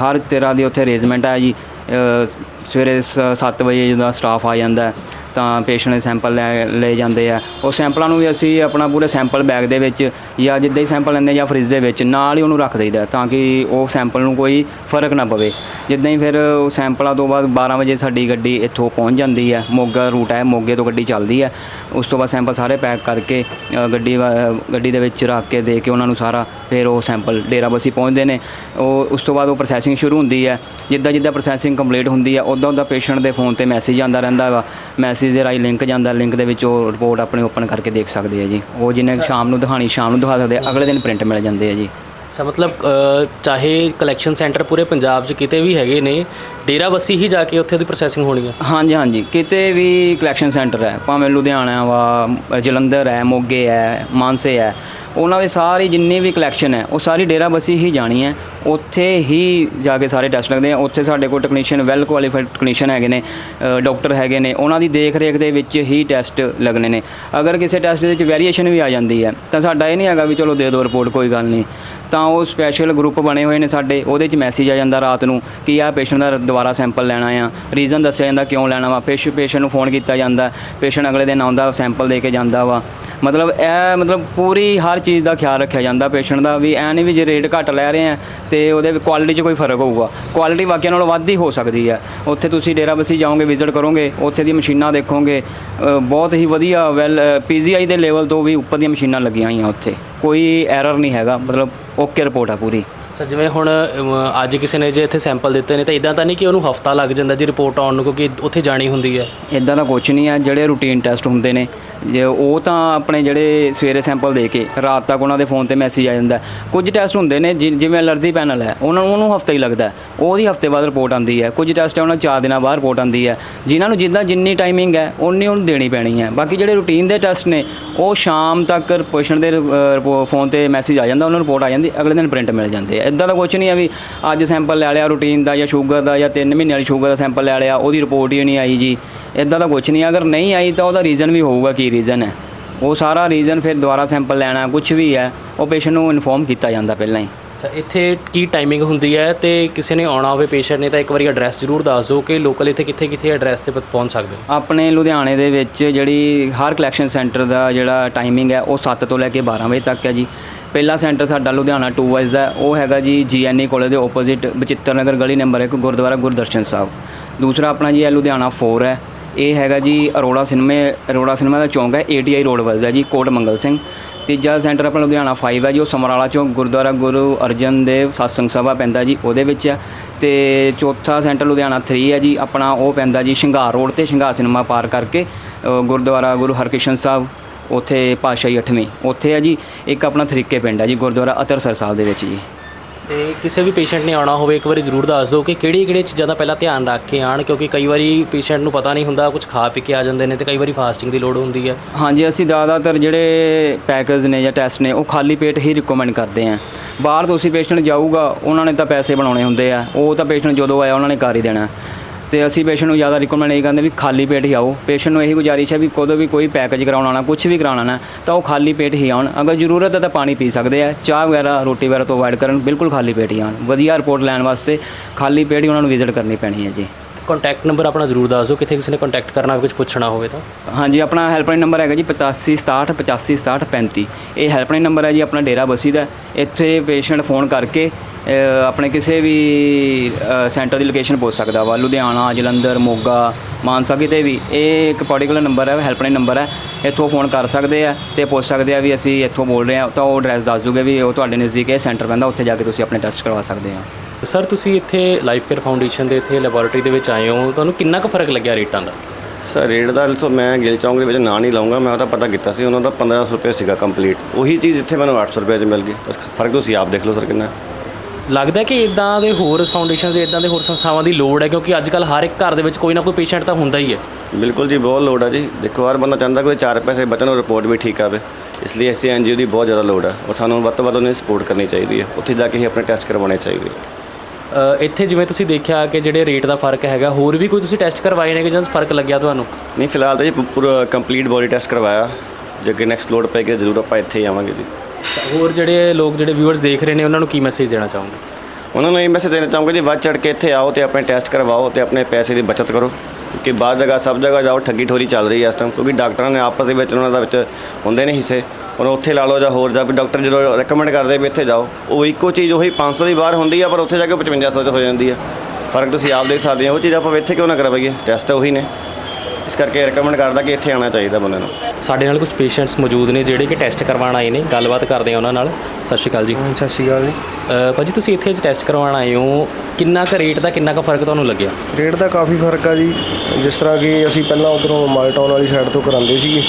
ਹਰ ਤਰ੍ਹਾਂ ਦੀ ਉੱਥੇ ਅਰੇਂਜਮੈਂਟ ਹੈ ਜੀ। ਅ, ਸਵੇਰੇ 7 ਵਜੇ ਦਾ ਸਟਾਫ ਆ ਜਾਂਦਾ ਹੈ, ਤਾਂ ਪੇਸ਼ੈਂਟ ਦੇ ਸੈਂਪਲ ਲੈ, ਲਏ ਜਾਂਦੇ ਆ। ਉਹ ਸੈਂਪਲਾਂ ਨੂੰ ਵੀ ਅਸੀਂ ਆਪਣਾ ਪੂਰੇ ਸੈਂਪਲ ਬੈਗ ਦੇ ਵਿੱਚ ਜਾਂ ਜਿੱਦਾਂ ਹੀ ਸੈਂਪਲ ਲੈਂਦੇ ਜਾਂ ਫ੍ਰਿਜ ਦੇ ਵਿੱਚ ਨਾਲ ਹੀ ਉਹਨੂੰ ਰੱਖ ਦਈਦਾ ਤਾਂ ਕਿ ਉਹ ਸੈਂਪਲ ਨੂੰ ਕੋਈ ਫ਼ਰਕ ਨਾ ਪਵੇ। ਜਿੱਦਾਂ ਹੀ ਫਿਰ ਉਹ ਸੈਂਪਲਾਂ ਤੋਂ ਬਾਅਦ 12 ਵਜੇ ਸਾਡੀ ਗੱਡੀ ਇੱਥੋਂ ਪਹੁੰਚ ਜਾਂਦੀ ਹੈ ਮੋਗਾ ਰੂਟ ਹੈ, ਮੋਗੇ ਤੋਂ ਗੱਡੀ ਚੱਲਦੀ ਹੈ ਉਸ ਤੋਂ ਬਾਅਦ ਸੈਂਪਲ ਸਾਰੇ ਪੈਕ ਕਰਕੇ ਗੱਡੀ ਵਾ- ਗੱਡੀ ਦੇ ਵਿੱਚ ਰੱਖ ਕੇ ਦੇ ਕੇ ਉਹਨਾਂ ਨੂੰ ਸਾਰਾ ਫਿਰ ਉਹ ਸੈਂਪਲ ਡੇਰਾ ਬਸੀ ਪਹੁੰਚਦੇ ਨੇ। ਉਹ ਉਸ ਤੋਂ ਬਾਅਦ ਉਹ ਪ੍ਰੋਸੈਸਿੰਗ ਸ਼ੁਰੂ ਹੁੰਦੀ ਹੈ। ਜਿੱਦਾਂ ਜਿੱਦਾਂ ਪ੍ਰੋਸੈਸਿੰਗ ਕੰਪਲੀਟ ਹੁੰਦੀ ਹੈ ਉਦਾਂ ਉਦਾਂ ਪੇਸ਼ੈਂਟ ਦੇ ਫੋਨ ਤੇ ਮੈਸੇਜ ਆਉਂਦਾ ਰਹਿੰਦਾ ਵਾ। ਮੈਸੇਜ ਦੇ ਰਾਹੀਂ ਲਿੰਕ ਜਾਂਦਾ ਲਿੰਕ ਦੇ ਵਿੱਚ ਉਹ ਰਿਪੋਰਟ ਆਪਣੀ ਓਪਨ ਕਰਕੇ ਦੇਖ ਸਕਦੇ ਆ ਜੀ। ਉਹ ਜਿਹਨੇ ਸ਼ਾਮ ਨੂੰ ਦਿਖਾਣੀ ਸ਼ਾਮ ਨੂੰ ਦਿਖਾ ਸਕਦੇ ਅਗਲੇ ਦਿਨ ਪ੍ਰਿੰਟ ਮਿਲ ਜਾਂਦੇ ਆ ਜੀ। ਅੱਛਾ ਮਤਲਬ ਚਾਹੇ ਕਲੈਕਸ਼ਨ ਸੈਂਟਰ ਪੂਰੇ ਪੰਜਾਬ 'ਚ ਕਿਤੇ ਵੀ ਹੈਗੇ ਨੇ ਡੇਰਾ ਬੱਸੀ ਹੀ ਜਾ ਕੇ ਉੱਥੇ ਦੀ ਪ੍ਰੋਸੈਸਿੰਗ ਹੋਣੀ ਹੈ ਹਾਂਜੀ ਹਾਂਜੀ। ਕਿਤੇ ਵੀ ਕਲੈਕਸ਼ਨ ਸੈਂਟਰ ਹੈ ਭਾਵੇਂ ਲੁਧਿਆਣਾ ਵਾ ਜਲੰਧਰ ਹੈ ਮੋਗੇ ਹੈ ਮਾਨਸੇ ਹੈ ਉਹਨਾਂ ਦੇ ਸਾਰੀ ਜਿੰਨੀ ਵੀ ਕਲੈਕਸ਼ਨ ਹੈ, ਉਹ ਸਾਰੀ ਡੇਰਾ ਬਸੀ ਹੀ ਜਾਣੀ ਹੈ। ਉੱਥੇ ਹੀ ਜਾ ਕੇ ਸਾਰੇ ਟੈਸਟ ਲੱਗਦੇ ਆ। ਉੱਥੇ ਸਾਡੇ ਕੋਲ ਟੈਕਨੀਸ਼ੀਅਨ ਵੈਲ ਕੁਆਲੀਫਾਈਡ ਟੈਕਨੀਸ਼ੀਅਨ ਹੈਗੇ ਨੇ ਡਾਕਟਰ ਹੈਗੇ ਨੇ। ਉਹਨਾਂ ਦੀ ਦੇਖ ਰੇਖ ਦੇ ਵਿੱਚ ਹੀ ਟੈਸਟ ਲੱਗਣੇ ਨੇ। ਅਗਰ ਕਿਸੇ ਟੈਸਟ ਦੇ ਵਿੱਚ ਵੇਰੀਏਸ਼ਨ ਵੀ ਆ ਜਾਂਦੀ ਹੈ, ਤਾਂ ਸਾਡਾ ਇਹ ਨਹੀਂ ਹੈਗਾ ਵੀ ਚਲੋ ਦੇ ਦਿਓ ਰਿਪੋਰਟ ਕੋਈ ਗੱਲ ਨਹੀਂ। ਤਾਂ ਉਹ ਸਪੈਸ਼ਲ ਗਰੁੱਪ ਬਣੇ ਹੋਏ ਨੇ ਸਾਡੇ। ਉਹਦੇ 'ਚ ਮੈਸੇਜ ਆ ਜਾਂਦਾ ਰਾਤ ਨੂੰ ਕਿ ਆਹ ਪੇਸ਼ੈਂਟ ਦਾ ਦੁਬਾਰਾ ਸੈਂਪਲ ਲੈਣਾ ਆ। ਰੀਜ਼ਨ ਦੱਸਿਆ ਜਾਂਦਾ ਕਿਉਂ ਲੈਣਾ ਵਾ। ਪੇਸ਼ ਪੇਸ਼ੈਂਟ ਨੂੰ ਫੋਨ ਕੀਤਾ ਜਾਂਦਾ। ਪੇਸ਼ੈਂਟ ਅਗਲੇ ਦਿਨ ਆਉਂਦਾ ਸੈਂਪਲ ਦੇ ਕੇ ਜਾਂਦਾ ਵਾ। ਮਤਲਬ ਇਹ ਮਤਲਬ ਪੂਰੀ ਹਰ ਹਰ ਚੀਜ਼ ਦਾ ਖਿਆਲ ਰੱਖਿਆ ਜਾਂਦਾ ਪੇਸ਼ੈਂਟ ਦਾ, ਵੀ ਐ ਨਹੀਂ ਵੀ ਜੇ ਰੇਟ ਘੱਟ ਲੈ ਰਹੇ ਆ ਤੇ ਉਹਦੇ ਕੁਆਲਿਟੀ 'ਚ ਕੋਈ ਫ਼ਰਕ ਹੋਊਗਾ। ਕੁਆਲਿਟੀ ਵਾਕਿਆ ਨਾਲੋਂ ਵੱਧ ਹੀ ਹੋ ਸਕਦੀ ਹੈ। ਉੱਥੇ ਤੁਸੀਂ ਡੇਰਾਬੱਸੀ ਜਾਓਗੇ ਵਿਜ਼ਿਟ ਕਰੋਗੇ, ਉੱਥੇ ਦੀ ਮਸ਼ੀਨਾਂ ਦੇਖੋਗੇ ਬਹੁਤ ਹੀ ਵਧੀਆ ਵੈਲ ਪੀਜੀਆਈ ਦੇ ਲੈਵਲ ਤੋਂ ਵੀ ਉੱਪਰ ਦੀਆਂ ਮਸ਼ੀਨਾਂ ਲੱਗੀਆਂ ਹੋਈਆਂ ਉੱਥੇ। ਕੋਈ ਐਰਰ ਨਹੀਂ ਹੈਗਾ, ਮਤਲਬ ਓਕੇ ਰਿਪੋਰਟ ਆ ਪੂਰੀ। ਅੱਛਾ ਜਿਵੇਂ ਹੁਣ ਅਮ, ਅੱਜ ਕਿਸੇ ਨੇ ਜੇ ਇੱਥੇ ਸੈਂਪਲ ਦਿੱਤੇ ਨੇ ਤਾਂ ਇਦਾਂ ਤਾਂ ਨਹੀਂ ਕਿ ਉਹਨੂੰ ਹਫਤਾ ਲੱਗ ਜਾਂਦਾ ਜੀ ਰਿਪੋਰਟ ਆਉਣ ਨੂੰ ਕਿਉਂਕਿ ਉੱਥੇ ਜਾਣੀ ਹੁੰਦੀ ਹੈ। ਇਦਾਂ ਦਾ ਕੁਛ ਨਹੀਂ ਹੈ ਜਿਹੜੇ ਰੂਟੀਨ ਟੈਸਟ ਹੁੰਦੇ ਨੇ ਜੇ ਉਹ ਤਾਂ ਆਪਣੇ ਜਿਹੜੇ ਸਵੇਰੇ ਸੈਂਪਲ ਦੇ ਕੇ ਰਾਤ ਤੱਕ ਉਹਨਾਂ ਦੇ ਫੋਨ ਤੇ ਮੈਸੇਜ ਆ ਜਾਂਦਾ। ਹੈ। ਕੁਝ ਟੈਸਟ ਹੁੰਦੇ ਨੇ ਜਿ- ਜਿਵੇਂ ਅਲਰਜੀ ਪੈਨਲ ਹੈ ਉਹਨਾਂ ਨੂੰ ਉਹਨੂੰ ਹਫਤਾ ਹੀ ਲੱਗਦਾ ਹੈ। ਉਹਦੀ ਹਫ਼ਤੇ ਬਾਅਦ ਰਿਪੋਰਟ ਆਉਂਦੀ ਹੈ। ਕੁਝ ਟੈਸਟ ਹੈ ਉਹਨਾਂ ਨੂੰ ਚਾਰ ਦਿਨਾਂ ਬਾਅਦ ਰਿਪੋਰਟ ਆਉਂਦੀ ਹੈ। ਜਿਨ੍ਹਾਂ ਨੂੰ ਜਿੱਦਾਂ ਜਿੰਨੀ ਟਾਈਮਿੰਗ ਹੈ ਉਨੀ ਉਹਨੂੰ ਦੇਣੀ ਪੈਣੀ ਹੈ। ਬਾਕੀ ਜਿਹੜੇ ਰੂਟੀਨ ਦੇ ਟੈਸਟ ਨੇ ਉਹ ਸ਼ਾਮ ਤੱਕ ਪੇਸ਼ੈਂਟ ਦੇ ਫੋਨ ਤੇ ਮੈਸੇਜ ਆ ਜਾਂਦਾ ਉਹਨਾਂ ਨੂੰ ਰਿਪੋਰਟ ਆ ਜਾਂਦੀ ਅਗਲੇ ਦਿਨ ਪ੍ਰਿੰਟ ਮਿਲ ਜਾਂਦੇ ਆ। ਇਦਾਂ ਦਾ ਕੁਝ ਨਹੀਂ ਹੈ ਵੀ ਅੱਜ ਸੈਂਪਲ ਲੈ ਲਿਆ ਰੂਟੀਨ ਦਾ ਜਾਂ ਸ਼ੂਗਰ ਦਾ ਜਾਂ 3 ਮਹੀਨੇ ਵਾਲੀ ਸ਼ੂਗਰ ਦਾ ਸੈਂਪਲ ਲੈ ਲਿਆ, ਉਹਦੀ ਰਿਪੋਰਟ ਹੀ ਨਹੀਂ ਆਈ ਜੀ। ਇਦਾਂ ਦਾ ਕੁਝ ਨਹੀਂ, ਅਗਰ ਨਹੀਂ ਆਈ ਤਾਂ ਉਹਦਾ ਰੀਜ਼ਨ ਵੀ ਹੋਊਗਾ ਕੀ ਰੀਜ਼ਨ ਹੈ। ਉਹ ਸਾਰਾ ਰੀਜ਼ਨ ਫਿਰ ਦੁਬਾਰਾ ਸੈਂਪਲ ਲੈਣਾ ਕੁਝ ਵੀ ਹੈ, ਉਹ ਪੇਸ਼ੈਂਟ ਨੂੰ ਇਨਫੋਰਮ ਕੀਤਾ ਜਾਂਦਾ ਪਹਿਲਾਂ ਹੀ। ਅੱਛਾ, ਇੱਥੇ ਕੀ ਟਾਈਮਿੰਗ ਹੁੰਦੀ ਹੈ ਤੇ ਕਿਸੇ ਨੇ ਆਉਣਾ ਹੋਵੇ ਪੇਸ਼ੈਂਟ ਨੇ ਤਾਂ ਇੱਕ ਵਾਰੀ ਐਡਰੈਸ ਜ਼ਰੂਰ ਦੱਸ ਦਿਓ ਕਿ ਲੋਕਲ ਇੱਥੇ ਕਿੱਥੇ ਕਿੱਥੇ ਐਡਰੈਸ ਤੇ ਪਹੁੰਚ ਸਕਦੇ ਹੋ। ਆਪਣੇ ਲੁਧਿਆਣੇ ਦੇ ਵਿੱਚ ਜਿਹੜੀ ਹਰ ਕਲੈਕਸ਼ਨ ਸੈਂਟਰ ਦਾ ਜਿਹੜਾ ਟਾਈਮਿੰਗ ਹੈ, ਉਹ 7 ਤੋਂ ਲੈ ਕੇ 12 ਵਜੇ ਤੱਕ ਹੈ ਜੀ। ਪਹਿਲਾ ਸੈਂਟਰ ਸਾਡਾ ਲੁਧਿਆਣਾ 2 ਵਾਈਜ਼ ਦਾ, ਉਹ ਹੈਗਾ ਜੀ ਜੀਐਨਈ ਕਾਲਜ ਦੇ ਆਪੋਜ਼ਿਟ ਬਚਿੱਤਰ ਨਗਰ ਗਲੀ ਨੰਬਰ 1 ਗੁਰਦੁਆਰਾ ਗੁਰਦਰਸ਼ਨ ਸਾਹਿਬ। ਦੂਸਰਾ ਆਪਣਾ ਜੀ ਹੈ ਲੁਧਿਆਣਾ 4 ਹੈ। ਇਹ ਹੈਗਾ ਜੀ ਅਰੋੜਾ ਸਿਨੇਮੇ, ਅਰੋੜਾ ਸਿਨੇਮਾ ਦਾ ਚੌਂਕ ਹੈ ਏਟੀਆਈ ਰੋਡ ਵੱਲ ਹੈ ਜੀ, ਕੋਟ ਮੰਗਲ ਸਿੰਘ। ਤੀਜਾ ਸੈਂਟਰ ਆਪਣਾ ਲੁਧਿਆਣਾ 5 ਹੈ ਜੀ, ਉਹ ਸਮਰਾਲਾ ਚੌਂਕ, ਗੁਰਦੁਆਰਾ ਗੁਰੂ ਅਰਜਨ ਦੇਵ ਸਤਸੰਗ ਸਭਾ ਪੈਂਦਾ ਜੀ, ਉਹਦੇ ਵਿੱਚ ਹੈ। ਤੇ ਚੌਥਾ ਸੈਂਟਰ ਲੁਧਿਆਣਾ 3 ਹੈ ਜੀ, ਆਪਣਾ ਉਹ ਪੈਂਦਾ ਜੀ, ਸ਼ਿੰਗਾਰ ਰੋਡ ਤੇ, ਸ਼ਿੰਗਾਰ ਸਿਨੇਮਾ ਪਾਰ ਕਰਕੇ ਗੁਰਦੁਆਰਾ ਗੁਰੂ ਹਰਕ੍ਰਿਸ਼ਨ ਸਾਹਿਬ, ਉੱਥੇ ਪਾਤਸ਼ਾਹੀ 8ਵੀਂ ਉੱਥੇ ਹੈ ਜੀ, ਇੱਕ ਆਪਣਾ ਤਰੀਕੇ ਪਿੰਡ ਹੈ ਜੀ, ਗੁਰਦੁਆਰਾ ਅਤਰਸਰ ਸਾਹਿਬ ਦੇ ਵਿੱਚ ਜੀ। ਤੇ ਕਿਸੇ ਵੀ ਪੇਸ਼ੈਂਟ ਨੇ ਆਉਣਾ ਹੋਵੇ, ਇੱਕ ਵਾਰੀ ਜ਼ਰੂਰ ਦੱਸ ਦਿਓ ਕਿ ਕਿਹੜੀ ਕਿਹੜੀ ਚੀਜ਼ਾਂ ਦਾ ਪਹਿਲਾਂ ਧਿਆਨ ਰੱਖ ਕੇ ਆਣ ਕਿਉਂਕਿ ਕਈ ਵਾਰੀ ਪੇਸ਼ੈਂਟ ਨੂੰ ਪਤਾ ਨਹੀਂ ਹੁੰਦਾ ਕੁਝ ਖਾ ਪੀ ਕੇ ਆ ਜਾਂਦੇ ਨੇ ਤੇ ਕਈ ਵਾਰੀ ਫਾਸਟਿੰਗ ਦੀ ਲੋੜ ਹੁੰਦੀ ਹੈ। ਹਾਂਜੀ, ਅਸੀਂ ਜ਼ਿਆਦਾਤਰ ਜਿਹੜੇ ਪੈਕੇਜ ਨੇ ਜਾਂ ਟੈਸਟ ਨੇ, ਉਹ ਖਾਲੀ ਪੇਟ ਹੀ ਰਿਕਮੈਂਡ ਕਰਦੇ ਆਂ। ਬਾਹਰ ਤੁਸੀਂ ਪੇਸ਼ੈਂਟ ਜਾਊਗਾ, ਉਹਨਾਂ ਨੇ ਤਾਂ ਪੈਸੇ ਬਣਾਉਣੇ ਹੁੰਦੇ ਆ। ਉਹ ਤਾਂ ਪੇਸ਼ੈਂਟ ਜਦੋਂ ਆਇਆ, ਉਹਨਾਂ ਨੇ ਕਰ ਹੀ ਦੇਣਾ। ਤੇ ਅਸੀਂ ਪੇਸ਼ੈਂਟ ਨੂੰ ਜ਼ਿਆਦਾ ਰਿਕਮੈਂਡ ਇਹ ਕਰਦੇ ਵੀ ਖਾਲੀ ਪੇਟ ਹੀ ਆਓ। ਪੇਸ਼ੈਂਟ ਨੂੰ ਇਹੀ ਗੁਜ਼ਾਰਿਸ਼ ਹੈ ਵੀ ਕਦੋਂ ਵੀ ਕੋਈ ਪੈਕੇਜ ਕਰਾਉਣਾ ਨਾ ਕੁਝ ਵੀ ਕਰਾਉਣਾ ਨਾ ਤਾਂ ਉਹ ਖਾਲੀ ਪੇਟ ਹੀ ਆਉਣ। ਅਗਰ ਜ਼ਰੂਰਤ ਹੈ ਤਾਂ ਪਾਣੀ ਪੀ ਸਕਦੇ ਆ ਚਾਹ ਵਗੈਰਾ ਰੋਟੀ ਵਗੈਰਾ ਤੋਂ ਅਵਾਇਡ ਕਰਨ ਬਿਲਕੁਲ ਖਾਲੀ ਪੇਟ ਹੀ ਆਉਣ। ਵਧੀਆ ਰਿਪੋਰਟ ਲੈਣ ਵਾਸਤੇ ਖਾਲੀ ਪੇਟ ਹੀ ਉਹਨਾਂ ਨੂੰ ਵਿਜ਼ਿਟ ਕਰਨੀ ਪੈਣੀ ਹੈ ਜੀ। ਕੰਟੈਕਟ ਨੰਬਰ ਆਪਣਾ ਜ਼ਰੂਰ ਦੱਸ ਦਿਓ ਕਿਤੇ ਕਿਸੇ ਨੇ ਕੰਟੈਕਟ ਕਰਨਾ ਹੋਵੇ ਕੁਝ ਪੁੱਛਣਾ ਹੋਵੇ ਤਾਂ। ਹਾਂਜੀ ਆਪਣਾ ਹੈਲਪਲਾਈਨ ਨੰਬਰ ਹੈਗਾ ਜੀ 8567 8567 35 ਇਹ ਹੈਲਪਲਾਈਨ ਨੰਬਰ ਹੈ ਜੀ ਆਪਣਾ ਡੇਰਾ ਬਸੀ ਦਾ। ਇੱਥੇ ਪੇਸ਼ੈਂਟ ਫੋਨ ਕਰਕੇ ਆਪਣੇ ਕਿਸੇ ਵੀ ਸੈਂਟਰ ਦੀ ਲੋਕੇਸ਼ਨ ਪੁੱਛ ਸਕਦਾ ਵਾ। ਲੁਧਿਆਣਾ ਜਲੰਧਰ ਮੋਗਾ ਮਾਨਸਾ ਕਿਤੇ ਵੀ। ਇਹ ਇੱਕ ਪਾਰਟਿਕੂਲਰ ਨੰਬਰ ਹੈ ਹੈਲਪਲਾਈਨ ਨੰਬਰ ਹੈ। ਇੱਥੋਂ ਫੋਨ ਕਰ ਸਕਦੇ ਆ ਤੇ ਪੁੱਛ ਸਕਦੇ ਆ ਵੀ ਅਸੀਂ ਇੱਥੋਂ ਬੋਲ ਰਹੇ ਆ। ਤਾਂ ਉਹ ਐਡਰੈਸ ਦੱਸ ਦੂਗੇ ਵੀ ਉਹ ਤੁਹਾਡੇ ਨਜ਼ਦੀਕ ਇਹ ਸੈਂਟਰ ਪੈਂਦਾ ਉੱਥੇ ਜਾ ਕੇ ਤੁਸੀਂ ਆਪਣੇ ਟੈਸਟ ਕਰਵਾ ਸਕਦੇ ਆ। ਸਰ ਤੁਸੀਂ ਇੱਥੇ ਲਾਈਫ ਕੇਅਰ ਫਾਊਂਡੇਸ਼ਨ ਦੇ ਇੱਥੇ ਲੈਬੋਰੇਟਰੀ ਦੇ ਵਿੱਚ ਆਏ ਹੋ। ਤੁਹਾਨੂੰ ਕਿੰਨਾ ਕੁ ਫ਼ਰਕ ਲੱਗਿਆ ਰੇਟਾਂ ਦਾ? ਸਰ ਰੇਟ ਦਾ ਤਾਂ ਮੈਂ ਗਿਲ ਚੌਂਕ ਦੇ ਵਿੱਚ ਨਾਂ ਨਹੀਂ ਲਾਉਂਗਾ ਮੈਂ ਉਹਦਾ ਪਤਾ ਕੀਤਾ ਸੀ ਉਹਨਾਂ ਦਾ 1500 ਰੁਪਏ ਸੀਗਾ ਕੰਪਲੀਟ ਉਹੀ ਚੀਜ਼ ਇੱਥੇ ਮੈਨੂੰ 800 ਰੁਪਏ 'ਚ ਮਿਲ ਗਈ। ਫ਼ਰਕ ਤੁਸੀਂ ਆਪ ਦੇਖ ਲਓ ਸਰ ਕਿੰਨਾ। ਲੱਗਦਾ ਕਿ ਇਦਾਂ ਦੇ ਹੋਰ ਫਾਊਂਡੇਸ਼ਨਸ ਇਦਾਂ ਦੇ ਹੋਰ ਸੰਸਥਾਵਾਂ ਦੀ ਲੋੜ ਹੈ? ਕਿਉਂਕਿ ਅੱਜ ਕੱਲ ਹਰ ਇੱਕ ਘਰ ਦੇ ਵਿੱਚ ਕੋਈ ਨਾ ਕੋਈ ਪੇਸ਼ੈਂਟ ਤਾਂ ਹੁੰਦਾ ਹੀ ਹੈ। ਬਿਲਕੁਲ ਜੀ ਬਹੁਤ ਲੋੜ ਹੈ ਜੀ। ਦੇਖੋ ਹਰ ਬੰਦਾ ਚਾਹੁੰਦਾ ਕੋਈ ਚਾਰ ਪੈਸੇ ਬਚਣ ਔਰ ਰਿਪੋਰਟ ਵੀ ਠੀਕ ਆਵੇ। ਇਸ ਲਈ ਐਸੀ ਐਨਜੀਓ ਦੀ ਬਹੁਤ ਜ਼ਿਆਦਾ ਲੋੜ ਹੈ ਔਰ ਸਾਨੂੰ ਵੱਧ ਤੋਂ ਵੱਧ ਉਹਨਾਂ ਸਪੋਰਟ ਕਰਨੀ ਚਾਹੀਦੀ ਹੈ। ਉੱਥੇ ਜਾ ਕੇ ਹੀ ਆਪਣੇ ਟੈਸਟ ਕਰਵਾਉਣੇ ਚਾਹੀਦੇ ਇੱਥੇ ਜਿਵੇਂ ਤੁਸੀਂ ਦੇਖਿਆ ਕਿ ਜਿਹੜੇ ਰੇਟ ਦਾ ਫ਼ਰਕ ਹੈਗਾ ਹੋਰ ਵੀ ਕੋਈ ਤੁਸੀਂ ਟੈਸਟ ਕਰਵਾਏ ਨੇ ਕਿ ਜਾਂ ਫ਼ਰਕ ਲੱਗਿਆ ਤੁਹਾਨੂੰ? ਨਹੀਂ ਫਿਲਹਾਲ ਤਾਂ ਜੀ ਪੂ- ਪੂਰਾ ਕੰਪਲੀਟ ਬੋਡੀ ਟੈਸਟ ਕਰਵਾਇਆ। ਜੇ ਅੱਗੇ ਨੈਕਸਟ ਲੋਡ ਪਏਗੀ ਤਾਂ ਜ਼ਰੂਰ ਆਪਾਂ ਇੱਥੇ ਹੀ ਆਵਾਂਗੇ ਜੀ। ਤਾਂ ਹੋਰ ਜਿਹੜੇ ਲੋਕ, ਜਿਹੜੇ ਵਿਊਅਰਸ ਦੇਖ ਰਹੇ ਨੇ, ਉਹਨਾਂ ਨੂੰ ਕੀ ਮੈਸੇਜ ਦੇਣਾ ਚਾਹੋਗੇ? ਉਹਨਾਂ ਨੂੰ ਇਹ ਮੈਸੇਜ ਦੇਣਾ ਚਾਹੂੰਗਾ ਜੀ, ਵੱਧ ਚੜ ਕੇ ਇੱਥੇ ਆਓ ਤੇ ਆਪਣੇ ਟੈਸਟ ਕਰਵਾਓ ਤੇ ਆਪਣੇ ਪੈਸੇ ਦੀ ਬਚਤ ਕਰੋ। ਕਿਉਂਕਿ ਬਾਹਰ ਜਗ੍ਹਾ, ਸਭ ਜਗ੍ਹਾ ਜਾਓ, ਠੱਗੀ ਠੋਰੀ ਚੱਲ ਰਹੀ ਹੈ ਇਸ ਟਾਈਮ ਕਿਉਂਕਿ ਡਾਕਟਰਾਂ ਨੇ ਆਪਸ ਦੇ ਵਿੱਚ, ਉਹਨਾਂ ਦਾ ਵਿੱਚ ਹੁੰਦੇ ਨੇ ਹਿੱਸੇ। ਹੁਣ ਉੱਥੇ ਲਾ ਲਓ ਜਾਂ ਹੋਰ ਜਾ ਵੀ ਡਾਕਟਰ ਜਦੋਂ ਰეკਮੈਂਡ ਕਰਦੇ ਵੀ ਇੱਥੇ ਜਾਓ, ਉਹ ਇੱਕੋ ਚੀਜ਼, ਉਹੀ 500 ਦੀ ਬਾਹਰ ਹੁੰਦੀ ਆ, ਪਰ ਉੱਥੇ ਜਾ ਕੇ 5500 ਚ ਹੋ ਜਾਂਦੀ ਆ। ਫ਼ਰਕ ਤੁਸੀਂ ਆਪ ਦੇਖ ਸਕਦੇ ਹੋ, ਉਹ ਚੀਜ਼ ਆਪਾਂ ਇੱਥੇ ਕਿਉਂ ਨਾ ਕਰਵਾਈਏ ਟੈਸਟ ਤਾਂ ਉਹੀ ਨੇ। ਇਸ ਕਰਕੇ ਰეკਮੈਂਡ ਕਰਦਾ ਕਿ ਇੱਥੇ ਆਉਣਾ ਚਾਹੀਦਾ ਬੰਦੇ ਨੂੰ। ਸਾਡੇ ਨਾਲ ਕੁਝ ਪੇਸ਼ੈਂਟਸ ਮੌਜੂਦ ਨੇ ਜਿਹੜੇ ਕਿ ਟੈਸਟ ਕਰਵਾਉਣ ਆਏ ਨੇ। ਗੱਲਬਾਤ ਕਰਦੇ ਆ ਉਹਨਾਂ ਨਾਲ। ਸਤਿ ਸ਼੍ਰੀ ਅਕਾਲ ਜੀ। ਸਤਿ ਸ਼੍ਰੀ ਅਕਾਲ ਜੀ। ਅ, ਭਾਜੀ ਤੁਸੀਂ ਇੱਥੇ ਅੱਜ ਟੈਸਟ ਕਰਵਾਉਣ ਆਏ ਹੋ। ਕਿੰਨਾ ਕੁ ਰੇਟ ਦਾ ਕਿੰਨਾ ਕੁ ਫ਼ਰਕ ਤੁਹਾਨੂੰ ਲੱਗਿਆ? ਰੇਟ ਦਾ ਕਾਫੀ ਫ਼ਰਕ ਆ ਜੀ। ਜਿਸ ਤਰ੍ਹਾਂ ਕਿ ਅਸੀਂ ਪਹਿਲਾਂ ਉਧਰੋਂ ਮਾਲਟਾਊਨ ਵਾਲੀ ਸਾਈਡ ਤੋਂ ਕਰਾਉਂਦੇ ਸੀਗੇ।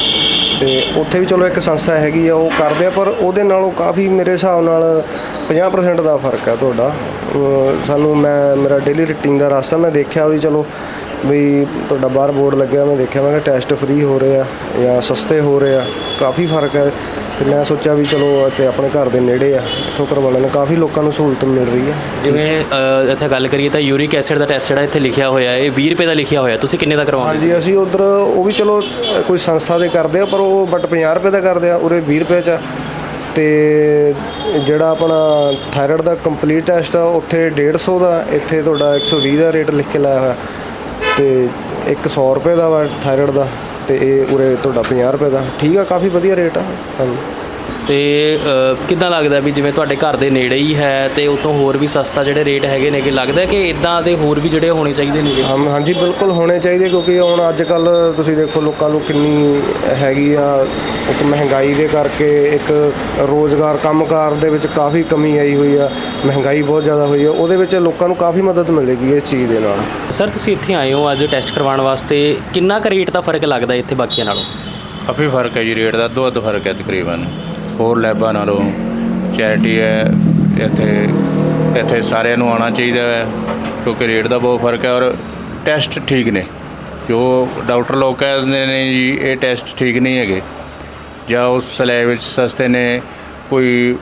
ਤੇ ਉੱਥੇ ਵੀ ਚਲੋ ਇੱਕ ਸੰਸਥਾ ਹੈਗੀ ਆ ਉਹ ਕਰਦੇ ਆ ਪਰ ਉਹਦੇ ਨਾਲੋਂ ਕਾਫੀ ਮੇਰੇ ਹਿਸਾਬ ਨਾਲ 50% ਦਾ ਫ਼ਰਕ ਆ ਤੁਹਾਡਾ। ਅਹ ਸਾਨੂੰ ਮੈਂ ਮੇਰਾ ਡੇਲੀ ਰੂਟੀਨ ਦਾ ਰਸਤਾ ਮੈਂ ਦੇਖਿਆ ਵੀ ਚਲੋ ਵੀ ਤੁਹਾਡਾ ਬਾਹਰ ਬੋਰਡ ਲੱਗਿਆ ਮੈਂ ਦੇਖਿਆ ਮੈਂ ਕਿਹਾ ਟੈਸਟ ਫ੍ਰੀ ਹੋ ਰਹੇ ਆ ਜਾਂ ਸਸਤੇ ਹੋ ਰਹੇ ਆ ਕਾਫੀ ਫ਼ਰਕ ਹੈ ਤੇ ਮੈਂ ਸੋਚਿਆ ਵੀ ਚਲੋ ਤੇ ਆਪਣੇ ਘਰ ਦੇ ਨੇੜੇ ਆ ਇੱਥੋਂ ਕਰਵਾ ਲੈਣਾ ਕਾਫੀ ਲੋਕਾਂ ਨੂੰ ਸਹੂਲਤ ਮਿਲ ਰਹੀ ਹੈ ਜਿਵੇਂ ਅ, ਇੱਥੇ ਗੱਲ ਕਰੀਏ ਤਾਂ ਯੂਰਿਕ ਐਸਿਡ ਦਾ ਟੈਸਟ ਜਿਹੜਾ ਇੱਥੇ ਲਿਖਿਆ ਹੋਇਆ ਹੈ ਇਹ 20 ਰੁਪਏ ਦਾ ਲਿਖਿਆ ਹੋਇਆ ਤੁਸੀਂ ਕਿੰਨੇ ਦਾ ਕਰਵਾਉਂਦੇ? ਹਾਂਜੀ ਅਸੀਂ ਉਧਰ ਉਹ ਵੀ ਚਲੋ ਅ, ਕੋਈ ਸੰਸਥਾ ਦੇ ਕਰਦੇ ਆ ਪਰ ਉਹ ਬਟ 50 ਰੁਪਏ ਦਾ ਕਰਦੇ ਆ ਉਰੇ 20 ਰੁਪਏ ਚ ਆ। ਤੇ ਜਿਹੜਾ ਆਪਣਾ ਥਾਇਰਾਇਡ ਦਾ ਕੰਪਲੀਟ ਟੈਸਟ ਆ ਉੱਥੇ 150 ਦਾ ਇੱਥੇ ਤੁਹਾਡਾ 120 ਦਾ ਰੇਟ ਲਿਖ ਕੇ ਲਾਇਆ ਹੋਇਆ। ਤੇ ਇੱਕ 100 ਰੁਪਏ ਦਾ ਵਾ ਥਾਇਰਾਇਡ ਦਾ ਤੇ ਇਹ ਉਰੇ ਤੁਹਾਡਾ 50 ਰੁਪਏ ਦਾ। ਠੀਕ ਆ ਕਾਫੀ ਵਧੀਆ ਰੇਟ ਆ। ਹਾਂਜੀ। ਤੇ ਕਿੱਦਾਂ ਲੱਗਦਾ ਵੀ ਜਿਵੇਂ ਤੁਹਾਡੇ ਘਰ ਦੇ ਨੇੜੇ ਹੀ ਹੈ ਤੇ ਉਤੋਂ ਹੋਰ ਵੀ ਸਸਤਾ ਜਿਹੜੇ ਰੇਟ ਹੈਗੇ ਨੇਗੇ ਲੱਗਦਾ ਕਿ ਇਦਾਂ ਦੇ ਹੋਰ ਵੀ ਜਿਹੜੇ ਹੋਣੇ ਚਾਹੀਦੇ ਹਾਂ ਹਾਂਜੀ ਬਿਲਕੁਲ ਹੋਣੇ ਚਾਹੀਦੇ ਕਿਉਂਕਿ ਹੁਣ ਅੱਜ ਕੱਲ ਤੁਸੀਂ ਦੇਖੋ ਲੋਕਾਂ ਨੂੰ ਕਿੰਨੀ ਹੈਗੀ ਆ ਇੱਕ ਮਹਿੰਗਾਈ ਦੇ ਕਰਕੇ ਇੱਕ ਰੋਜ਼ਗਾਰ ਕੰਮਕਾਰ ਦੇ ਵਿੱਚ ਕਾਫੀ ਕਮੀ ਆਈ ਹੋਈ ਆ। ਮਹਿੰਗਾਈ ਬਹੁਤ ਜ਼ਿਆਦਾ ਹੋਈ ਆ ਉਹਦੇ ਵਿੱਚ ਲੋਕਾਂ ਨੂੰ ਕਾਫੀ ਮਦਦ ਮਿਲੇਗੀ ਇਸ ਚੀਜ਼ ਦੇ ਨਾਲ। ਸਰ ਤੁਸੀਂ ਇੱਥੇ ਆਏ ਹੋ ਅੱਜ ਟੈਸਟ ਕਰਵਾਉਣ ਵਾਸਤੇ ਕਿੰਨਾ ਕੁ ਰੇਟ ਦਾ ਫ਼ਰਕ ਲੱਗਦਾ ਇੱਥੇ ਬਾਕੀਆਂ ਨਾਲੋਂ? ਕਾਫੀ ਫ਼ਰਕ ਹੈ ਜੀ ਰੇਟ ਦਾ ਦੋ ਅੱਧ ਫ਼ਰਕ ਹੈ ਤਕਰੀਬਨ। ਹੋਰ ਲੈਬਾਂ ਨਾਲੋਂ ਚੈਰਿਟੀ ਹੈ ਇੱਥੇ ਇੱਥੇ ਸਾਰਿਆਂ ਨੂੰ ਆਉਣਾ ਚਾਹੀਦਾ ਹੈ ਕਿਉਂਕਿ ਰੇਟ ਦਾ ਬਹੁਤ ਫ਼ਰਕ ਹੈ ਔਰ ਟੈਸਟ ਠੀਕ ਨੇ। ਜੋ ਡਾਕਟਰ ਲੋਕ ਕਹਿ ਦਿੰਦੇ ਨੇ ਜੀ ਇਹ ਟੈਸਟ ਠੀਕ ਨਹੀਂ ਹੈਗੇ। ਜਾਂ ਉਸ ਸਲੈਬ ਵਿੱਚ ਸਸਤੇ ਨੇ ਕੋਈ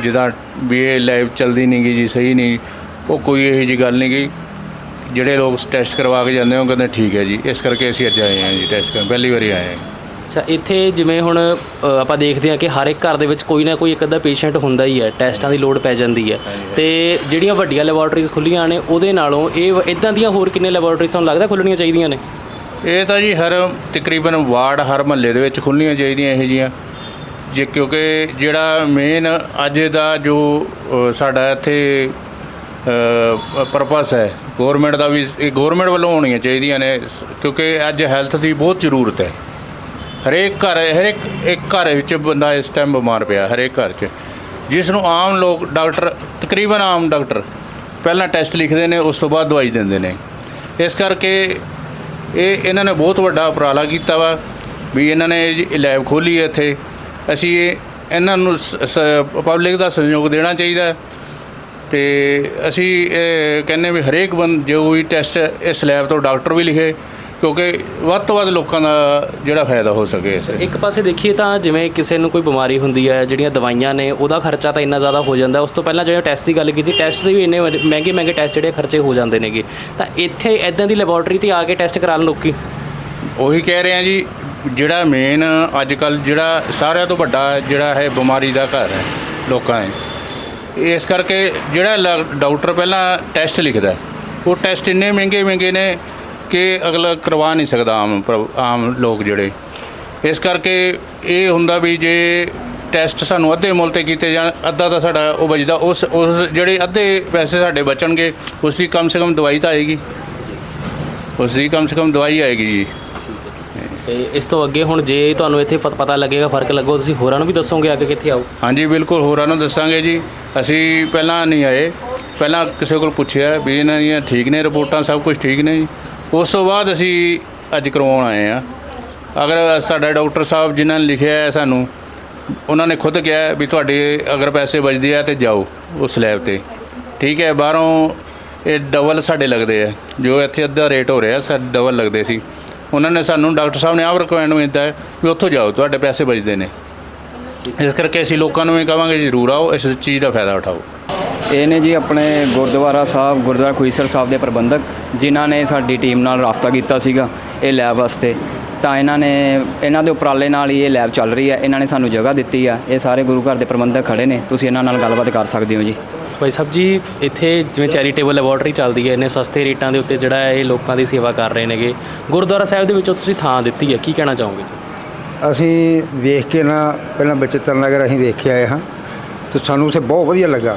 ਜਿੱਦਾਂ ਵੀ ਇਹ ਲੈਬ ਚਲਦੀ ਨਹੀਂ ਗੀ ਜੀ ਸਹੀ ਨਹੀਂ ਉਹ ਕੋਈ ਇਹੋ ਜੀ ਗੱਲ ਨਹੀਂ ਗੀ। ਜਿਹੜੇ ਲੋਕ ਟੈਸਟ ਕਰਵਾ ਕੇ ਜਾਂਦੇ ਹੋ ਕਹਿੰਦੇ ਠੀਕ ਹੈ ਜੀ। ਇਸ ਕਰਕੇ ਅਸੀਂ ਅੱਜ ਆਏ ਹਾਂ ਜੀ ਟੈਸਟ ਕਰਨ ਪਹਿਲੀ ਵਾਰੀ ਆਏ ਹਾਂ। ਅੱਛਾ ਇੱਥੇ ਜਿਵੇਂ ਹੁਣ ਆਪਾਂ ਦੇਖਦੇ ਹਾਂ ਕਿ ਹਰ ਇੱਕ ਘਰ ਦੇ ਵਿੱਚ ਕੋਈ ਨਾ ਕੋਈ ਇੱਕ ਅੱਧਾ ਪੇਸ਼ੈਂਟ ਹੁੰਦਾ ਹੀ ਹੈ ਟੈਸਟਾਂ ਦੀ ਲੋੜ ਪੈ ਜਾਂਦੀ ਹੈ। ਤੇ ਜਿਹੜੀਆਂ ਵੱਡੀਆਂ ਲੈਬੋਰੇਟਰੀਜ਼ ਖੁੱਲੀਆਂ ਨੇ ਉਹਦੇ ਨਾਲੋਂ ਇਹ ਇਦਾਂ ਦੀਆਂ ਹੋਰ ਕਿੰਨੇ ਲੈਬੋਰੇਟਰੀਜ਼ ਤੁਹਾਨੂੰ ਲੱਗਦਾ ਖੁੱਲਣੀਆਂ ਚਾਹੀਦੀਆਂ ਨੇ? ਇਹ ਤਾਂ ਜੀ ਹਰ ਤਕਰੀਬਨ ਵਾਰਡ ਹਰ ਮਹੱਲੇ ਦੇ ਵਿੱਚ ਖੁੱਲ੍ਹਣੀਆਂ ਚਾਹੀਦੀਆਂ ਇਹੋ ਜਿਹੀਆਂ। ਜੇ ਕਿਉਂਕਿ ਜਿਹੜਾ ਮੇਨ ਅੱਜ ਦਾ ਜੋ ਸਾਡਾ ਇੱਥੇ ਪਰਪਸ ਹੈ ਗਵਰਨਮੈਂਟ ਦਾ ਵੀ, ਇਹ ਗਵਰਨਮੈਂਟ ਵੱਲੋਂ ਹੋਣੀਆਂ ਚਾਹੀਦੀਆਂ ਨੇ, ਸ- ਕਿਉਂਕਿ ਅੱਜ ਹੈਲਥ ਦੀ ਬਹੁਤ ਜ਼ਰੂਰਤ ਹੈ। ਹਰੇਕ ਘਰ, ਹਰੇਕ ਇੱਕ ਘਰ ਵਿੱਚ ਬੰਦਾ ਇਸ ਟਾਈਮ ਬਿਮਾਰ ਪਿਆ, ਹਰੇਕ ਘਰ 'ਚ। ਜਿਸ ਨੂੰ ਆਮ ਲੋਕ ਡਾਕਟਰ ਤਕਰੀਬਨ ਆਮ ਡਾਕਟਰ ਪਹਿਲਾਂ ਟੈਸਟ ਲਿਖਦੇ ਨੇ, ਉਸ ਤੋਂ ਬਾਅਦ ਦਵਾਈ ਦਿੰਦੇ ਨੇ। ਇਸ ਕਰਕੇ ਇਹ, ਇਹਨਾਂ ਨੇ ਬਹੁਤ ਵੱਡਾ ਉਪਰਾਲਾ ਕੀਤਾ ਵਾ, ਵੀ ਇਹਨਾਂ ਨੇ ਲੈਬ ਖੋਲੀ ਹੈ ਇੱਥੇ। ਅਸੀਂ ਇਹ ਇਹਨਾਂ ਨੂੰ ਪਬਲਿਕ ਦਾ ਸਹਿਯੋਗ ਦੇਣਾ ਚਾਹੀਦਾ ਹੈ। ਤੇ ਅਸੀਂ ਇਹ ਕਹਿੰਦੇ ਵੀ ਹਰੇਕ ਬੰਦ ਜੋ ਵੀ ਟੈਸਟ ਇਸ ਲੈਬ ਤੋਂ ਡਾਕਟਰ ਵੀ ਲਿਖੇ ਕਿਉਂਕਿ ਵੱਧ ਤੋਂ ਵੱਧ ਲੋਕਾਂ ਦਾ ਜਿਹੜਾ ਫਾਇਦਾ ਹੋ ਸਕੇ ਇਸ ਇੱਕ ਪਾਸੇ ਦੇਖੀਏ ਤਾਂ ਜਿਵੇਂ ਕਿਸੇ ਨੂੰ ਕੋਈ ਬਿਮਾਰੀ ਹੁੰਦੀ ਹੈ ਜਿਹੜੀਆਂ ਦਵਾਈਆਂ ਨੇ ਉਹਦਾ ਖਰਚਾ ਤਾਂ ਇੰਨਾ ਜ਼ਿਆਦਾ ਹੋ ਜਾਂਦਾ। ਉਸ ਤੋਂ ਪਹਿਲਾਂ ਜਿਹੜੇ ਟੈਸਟ ਦੀ ਗੱਲ ਕੀਤੀ ਟੈਸਟ ਦੇ ਵੀ ਇੰਨੇ ਮਹਿੰਗੇ ਮਹਿੰਗੇ ਟੈਸਟ ਜਿਹੜੇ ਖਰਚੇ ਹੋ ਜਾਂਦੇ ਨੇਗੇ। ਤਾਂ ਇੱਥੇ ਇਦਾਂ ਦੀ ਲੈਬੋਰੇਟਰੀ ਤੇ ਆ ਕੇ ਟੈਸਟ ਕਰਾ ਲੈਣ ਲੋਕੀ? ਉਹੀ ਕਹਿ ਰਹੇ ਆ ਜੀ ਜਿਹੜਾ ਮੇਨ ਅੱਜ ਕੱਲ ਜਿਹੜਾ ਸਾਰਿਆਂ ਤੋਂ ਵੱਡਾ ਜਿਹੜਾ ਹੈ ਬਿਮਾਰੀ ਦਾ ਘਰ ਹੈ, ਲੋਕਾਂ ਹੈ ਇਸ ਕਰਕੇ ਜਿਹੜਾ ਲ- ਡਾਕਟਰ ਪਹਿਲਾਂ ਟੈਸਟ ਲਿਖਦਾ ਉਹ ਟੈਸਟ ਇੰਨੇ ਮਹਿੰਗੇ ਮਹਿੰਗੇ ਨੇ ਕਿ ਅਗਲਾ ਕਰਵਾ ਨਹੀਂ ਸਕਦਾ ਆਮ ਪ੍ਰ- ਆਮ ਲੋਕ ਜਿਹੜੇ। ਇਸ ਕਰਕੇ ਇਹ ਹੁੰਦਾ ਵੀ ਜੇ ਟੈਸਟ ਸਾਨੂੰ ਅੱਧੇ ਮੁੱਲ ਤੇ ਕੀਤੇ ਜਾਣ, ਅੱਧਾ ਤਾਂ ਸਾਡਾ ਉਹ ਬਚਦਾ। ਉਸ ਉਸ ਜਿਹੜੇ ਅੱਧੇ ਪੈਸੇ ਸਾਡੇ ਬਚਣਗੇ ਉਸ ਦੀ ਕਮ ਸੇ ਕਮ ਦਵਾਈ ਤਾਂ ਆਏਗੀ। ਉਸ ਦੀ ਕਮ ਸੇ ਕਮ ਦਵਾਈ ਆਏਗੀ ਜੀ। ਤੇ ਇਸ ਤੋਂ ਅੱਗੇ ਹੁਣ ਜੇ ਤੁਹਾਨੂੰ ਇੱਥੇ ਪਤ- ਪਤਾ ਲੱਗੇਗਾ, ਫ਼ਰਕ ਲੱਗੋ, ਤੁਸੀਂ ਹੋਰਾਂ ਨੂੰ ਵੀ ਦੱਸੋਗੇ ਅੱਗੇ ਕਿੱਥੇ ਆਓ? ਹਾਂਜੀ, ਬਿਲਕੁਲ, ਹੋਰਾਂ ਨੂੰ ਦੱਸਾਂਗੇ ਜੀ। ਅਸੀਂ ਪਹਿਲਾਂ ਨਹੀਂ ਆਏ। ਪਹਿਲਾਂ ਕਿਸੇ ਕੋਲ ਪੁੱਛਿਆ ਵੀ ਇਹਨਾਂ ਦੀਆਂ ਠੀਕ ਨੇ ਰਿਪੋਰਟਾਂ, ਸਭ ਕੁਝ ਠੀਕ ਨੇ ਜੀ। ਉਸ ਤੋਂ ਬਾਅਦ ਅਸੀਂ ਅੱਜ ਕਰਵਾਉਣ ਆਏ ਆ ਅਗਰ ਸਾਡਾ ਡਾਕਟਰ ਸਾਹਿਬ ਜਿਨ੍ਹਾਂ ਨੇ ਲਿਖਿਆ ਹੈ ਸਾਨੂੰ, ਉਹਨਾਂ ਨੇ ਖੁਦ ਕਿਹਾ ਵੀ ਤੁਹਾਡੇ ਅਗਰ ਪੈਸੇ ਬਚਦੇ ਆ ਤੇ ਜਾਓ ਉਸ ਲੈਬ ਤੇ। ਠੀਕ ਹੈ, ਬਾਹਰੋਂ ਇਹ ਡਬਲ ਸਾਡੇ ਲੱਗਦੇ ਆ। ਜੋ ਇੱਥੇ ਅੱਧਾ ਰੇਟ ਹੋ ਰਿਹਾ ਸਾਡੇ ਡਬਲ ਲੱਗਦੇ ਸੀ। ਉਹਨਾਂ ਨੇ ਸਾਨੂੰ ਡਾਕਟਰ ਸਾਹਿਬ ਨੇ ਆਪ ਰਿਕਮੈਂਡ ਕੀਤਾ ਵੀ ਉੱਥੋਂ ਜਾਓ, ਤੁਹਾਡੇ ਪੈਸੇ ਬਚਦੇ ਨੇ। ਇਸ ਕਰਕੇ ਅਸੀਂ ਲੋਕਾਂ ਨੂੰ ਇਹ ਕਹਾਂਗੇ ਜ਼ਰੂਰ ਆਓ, ਇਸ ਚੀਜ਼ ਦਾ ਫਾਇਦਾ ਉਠਾਓ। ਇਹ ਨੇ ਜੀ ਆਪਣੇ ਗੁਰਦੁਆਰਾ ਸਾਹਿਬ, ਗੁਰਦੁਆਰਾ ਖੁਈਸਰ ਸਾਹਿਬ ਦੇ ਪ੍ਰਬੰਧਕ, ਜਿਨ੍ਹਾਂ ਨੇ ਸਾਡੀ ਟੀਮ ਨਾਲ ਰਾਬਤਾ ਕੀਤਾ ਸੀਗਾ ਇਹ ਲੈਬ ਵਾਸਤੇ। ਤਾਂ ਇਹਨਾਂ ਨੇ, ਇਹਨਾਂ ਦੇ ਉਪਰਾਲੇ ਨਾਲ ਹੀ ਇਹ ਲੈਬ ਚੱਲ ਰਹੀ ਹੈ, ਇਹਨਾਂ ਨੇ ਸਾਨੂੰ ਜਗ੍ਹਾ ਦਿੱਤੀ ਆ। ਇਹ ਸਾਰੇ ਗੁਰੂ ਘਰ ਦੇ ਪ੍ਰਬੰਧਕ ਖੜੇ ਨੇ, ਤੁਸੀਂ ਇਹਨਾਂ ਨਾਲ ਗੱਲਬਾਤ ਕਰ ਸਕਦੇ ਹੋ ਜੀ। ਭਾਈ ਸਾਹਿਬ ਜੀ, ਇੱਥੇ ਜਿਵੇਂ ਚੈਰੀਟੇਬਲ ਲੈਬੋਰਟਰੀ ਚੱਲਦੀ ਹੈ ਇਹਨੇ ਸਸਤੇ ਰੇਟਾਂ ਦੇ ਉੱਤੇ ਜਿਹੜਾ ਹੈ ਇਹ ਲੋਕਾਂ ਦੀ ਸੇਵਾ ਕਰ ਰਹੇ ਨੇਗੇ। ਗੁਰਦੁਆਰਾ ਸਾਹਿਬ ਦੇ ਵਿੱਚੋਂ ਤੁਸੀਂ ਥਾਂ ਦਿੱਤੀ ਹੈ, ਕੀ ਕਹਿਣਾ ਚਾਹੋਗੇ? ਅਸੀਂ ਵੇਖ ਕੇ ਨਾ ਪਹਿਲਾਂ ਬਚਿੱਤਰ ਨਗਰ ਅਸੀਂ ਵੇਖ ਕੇ ਆਏ ਹਾਂ ਤੇ ਸਾਨੂੰ ਉੱਥੇ ਬਹੁਤ ਵਧੀਆ ਲੱਗਾ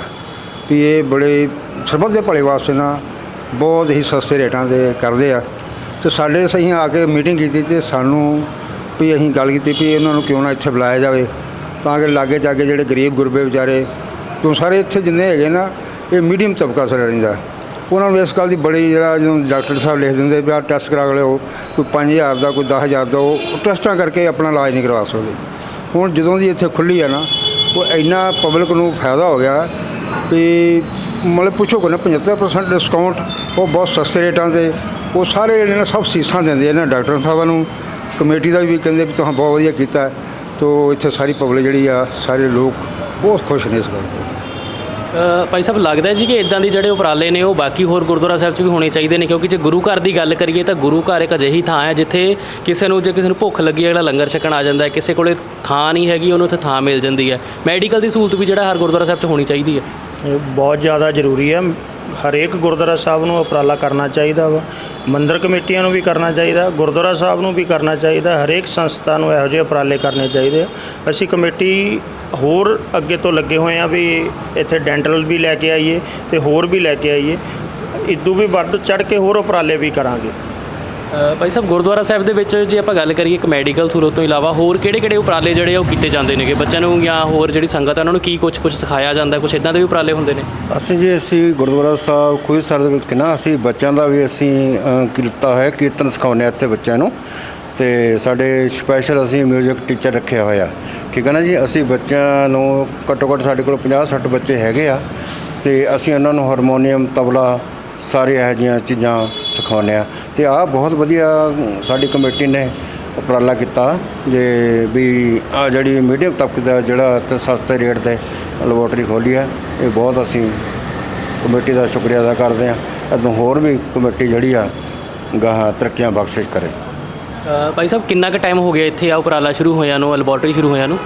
ਵੀ ਇਹ ਬੜੇ ਸਰਬੱਤ ਦੇ ਭਲੇ ਵਾਸਤੇ ਨਾ ਬਹੁਤ ਹੀ ਸਸਤੇ ਰੇਟਾਂ ਦੇ ਕਰਦੇ ਆ। ਤੇ ਸਾਡੇ ਅਸੀਂ ਆ ਕੇ ਮੀਟਿੰਗ ਕੀਤੀ ਤੇ ਸਾਨੂੰ ਵੀ ਅਸੀਂ ਗੱਲ ਕੀਤੀ ਵੀ ਇਹਨਾਂ ਨੂੰ ਕਿਉਂ ਨਾ ਇੱਥੇ ਬੁਲਾਇਆ ਜਾਵੇ, ਤਾਂ ਕਿ ਲਾਗੇ ਜਾਗੇ ਜਿਹੜੇ ਗਰੀਬ ਗੁਰਬੇ ਵਿਚਾਰੇ ਕਿਉਂ ਸਾਰੇ ਇੱਥੇ ਜਿੰਨੇ ਹੈਗੇ ਨਾ, ਇਹ ਮੀਡੀਅਮ ਤਬਕਾ ਸਾਰਾ ਰਹਿੰਦਾ। ਉਹਨਾਂ ਨੂੰ ਇਸ ਗੱਲ ਦੀ ਬੜੀ ਜਿਹੜਾ ਜਦੋਂ ਡਾਕਟਰ ਸਾਹਿਬ ਲਿਖ ਦਿੰਦੇ ਵੀ ਆਹ ਟੈਸਟ ਕਰਾ ਲਿਓ ਕੋਈ 5000 ਦਾ, ਕੋਈ 10000 ਦਾ, ਉਹ ਟੈਸਟਾਂ ਕਰਕੇ ਆਪਣਾ ਇਲਾਜ ਨਹੀਂ ਕਰਵਾ ਸਕਦੇ। ਹੁਣ ਜਦੋਂ ਦੀ ਇੱਥੇ ਖੁੱਲੀ ਆ ਨਾ, ਉਹ ਇੰਨਾ ਪਬਲਿਕ ਨੂੰ ਫਾਇਦਾ ਹੋ ਗਿਆ ਕਿ ਮਤਲਬ ਪੁੱਛੋ ਕੋਈ ਨਾ 75% ਡਿਸਕਾਊਂਟ ਉਹ ਬਹੁਤ ਸਸਤੇ ਰੇਟਾਂ ਤੇ, ਉਹ ਸਾਰੇ ਜਿਹੜੇ ਨੇ ਸਭ ਸੀਸਾਂ ਦਿੰਦੇ ਇਹਨਾਂ ਡਾਕਟਰ ਸਾਹਿਬਾਂ ਨੂੰ। ਕਮੇਟੀ ਦਾ ਵੀ ਕਹਿੰਦੇ ਵੀ ਤੁਸੀਂ ਬਹੁਤ ਵਧੀਆ ਕੀਤਾ, ਤੋ ਇੱਥੇ ਸਾਰੀ ਪਬਲਿਕ ਜਿਹੜੀ ਆ, ਸਾਰੇ ਲੋਕ ਬਹੁਤ ਖੁਸ਼ ਨੇ ਇਸ ਗੱਲ ਤੋਂ। ਅ, ਭਾਈ ਸਾਹਿਬ ਲੱਗਦਾ ਹੈ ਜੀ ਕਿ ਇਦਾਂ ਦੇ ਜਿਹੜੇ ਉਪਰਾਲੇ ਨੇ ਉਹ ਬਾਕੀ ਹੋਰ ਗੁਰਦੁਆਰਾ ਸਾਹਿਬ 'ਚ ਵੀ ਹੋਣੇ ਚਾਹੀਦੇ ਨੇ ਕਿਉਂਕਿ ਜੇ ਗੁਰੂ ਘਰ ਦੀ ਗੱਲ ਕਰੀਏ ਤਾਂ ਗੁਰੂ ਘਰ ਇੱਕ ਅਜਿਹੀ ਥਾਂ ਹੈ ਜਿੱਥੇ ਕਿਸੇ ਨੂੰ ਜੇ ਕਿਸੇ ਨੂੰ ਭੁੱਖ ਲੱਗੀ ਹੈ ਅਗਲਾ ਲੰਗਰ ਛਕਣ ਆ ਜਾਂਦਾ ਹੈ ਕਿਸੇ ਕੋਲੇ ਥਾਂ ਨਹੀਂ ਹੈਗੀ ਉਹਨੂੰ ਉੱਥੇ ਥਾਂ ਮਿਲ ਜਾਂਦੀ ਹੈ। ਮੈਡੀਕਲ ਦੀ ਸਹੂਲਤ ਵੀ ਜਿਹੜਾ ਹਰ ਗੁਰਦੁਆਰਾ ਸਾਹਿਬ 'ਚ ਹੋਣੀ ਚਾਹੀਦੀ ਹੈ। ਬਹੁਤ ਜ਼ਿਆਦਾ ਜ਼ਰੂਰੀ ਹੈ। ਹਰੇਕ ਗੁਰਦੁਆਰਾ ਸਾਹਿਬ ਨੂੰ ਉਪਰਾਲਾ ਕਰਨਾ ਚਾਹੀਦਾ ਵਾ। ਮੰਦਰ ਕਮੇਟੀਆਂ ਨੂੰ ਵੀ ਕਰਨਾ ਚਾਹੀਦਾ, ਗੁਰਦੁਆਰਾ ਸਾਹਿਬ ਨੂੰ ਵੀ ਕਰਨਾ ਚਾਹੀਦਾ। ਹਰੇਕ ਸੰਸਥਾ ਨੂੰ ਇਹੋ ਜਿਹੇ ਉਪਰਾਲੇ ਕਰਨੇ ਚਾਹੀਦੇ ਆ। ਅਸੀਂ ਕਮੇਟੀ ਹੋਰ ਅੱਗੇ ਤੋਂ ਲੱਗੇ ਹੋਏ ਆ ਵੀ ਇੱਥੇ ਡੈਂਟਲ ਵੀ ਲੈ ਕੇ ਆਈਏ ਤੇ ਹੋਰ ਵੀ ਲੈ ਕੇ ਆਈਏ। ਇਦੋਂ ਵੀ ਵੱਧ ਚੜ ਕੇ ਹੋਰ ਉਪਰਾਲੇ ਵੀ ਕਰਾਂਗੇ। ਭਾਈ ਸਾਹਿਬ ਗੁਰਦੁਆਰਾ ਸਾਹਿਬ ਦੇ ਵਿੱਚ ਜੇ ਆਪਾਂ ਗੱਲ ਕਰੀਏ ਇੱਕ ਮੈਡੀਕਲ ਸੂਰਤ ਤੋਂ ਇਲਾਵਾ ਹੋਰ ਕਿਹੜੇ-ਕਿਹੜੇ ਉਪਰਾਲੇ ਜਿਹੜੇ ਉਹ ਕੀਤੇ ਜਾਂਦੇ ਨੇਗੇ? ਬੱਚਿਆਂ ਨੂੰ ਜਾਂ ਹੋਰ ਜਿਹੜੀ ਸੰਗਤ ਹੈ ਉਹਨਾਂ ਨੂੰ ਕੀ ਕੁਝ ਕੁਝ ਸਿਖਾਇਆ ਜਾਂਦਾ? ਕੁਝ ਇਦਾਂ ਦੇ ਵੀ ਉਪਰਾਲੇ ਹੁੰਦੇ ਨੇ? ਅਸੀਂ ਜੀ ਅਸੀਂ ਗੁਰਦੁਆਰਾ ਸਾਹਿਬ ਕੋਈ ਸਰ ਦੇ ਵਿੱਚ ਨਾ ਅਸੀਂ ਬੱਚਿਆਂ ਦਾ ਵੀ ਅਸੀਂ ਅ, ਕੀਤਾ ਹੈ ਕੀਰਤਨ ਸਿਖਾਉਂਦੇ ਹਾਂ ਇੱਥੇ ਬੱਚਿਆਂ ਨੂੰ। ਤੇ ਸਾਡੇ ਸਪੈਸ਼ਲ ਅਸੀਂ 뮤직 ਟੀਚਰ ਰੱਖਿਆ ਹੋਇਆ। ਠੀਕ ਹੈ ਨਾ ਜੀ? ਅਸੀਂ ਬੱਚਿਆਂ ਨੂੰ ਘੱਟੋ ਘੱਟ ਸਾਡੇ ਕੋਲ 50 60 ਬੱਚੇ ਹੈਗੇ ਆ। ਤੇ ਅਸੀਂ ਉਹਨਾਂ ਨੂੰ ਹਾਰਮੋਨੀਅਮ ਤਬਲਾ ਸਾਰੇ ਇਹੋ ਜਿਹੀਆਂ ਚੀਜ਼ਾਂ ਸਿਖਾਉਂਦੇ ਆ। ਤੇ ਆਹ ਬਹੁਤ ਵਧੀਆ ਸਾਡੀ ਕਮੇਟੀ ਨੇ ਉਪਰਾਲਾ ਕੀਤਾ ਜੇ ਵੀ ਆ ਜਿਹੜੀ ਮੀਡੀਅਮ ਤਬਕੇ ਦਾ ਜਿਹੜਾ ਤੇ ਸਸਤੇ ਰੇਟ ਤੇ ਲੈਬੋਰਟਰੀ ਖੋਲੀ ਹੈ ਇਹ ਬਹੁਤ ਅਸੀਂ ਕਮੇਟੀ ਦਾ ਸ਼ੁਕਰੀਆ ਅਦਾ ਕਰਦੇ ਹਾਂ ਇਦੋਂ ਹੋਰ ਵੀ ਕਮੇਟੀ ਜਿਹੜੀ ਆ ਗਾਹਾਂ ਤਰੱਕੀਆਂ ਬਖਸ਼ਿਸ਼ ਕਰੇ। ਅ, ਭਾਈ ਸਾਹਿਬ ਕਿੰਨਾ ਕੁ ਟਾਈਮ ਹੋ ਗਿਆ ਇੱਥੇ ਆ ਉਪਰਾਲਾ ਸ਼ੁਰੂ ਹੋਇਆ ਨੂੰ ਲੈਬੋਰਟਰੀ ਸ਼ੁਰੂ ਹੋਇਆ ਨੂੰ?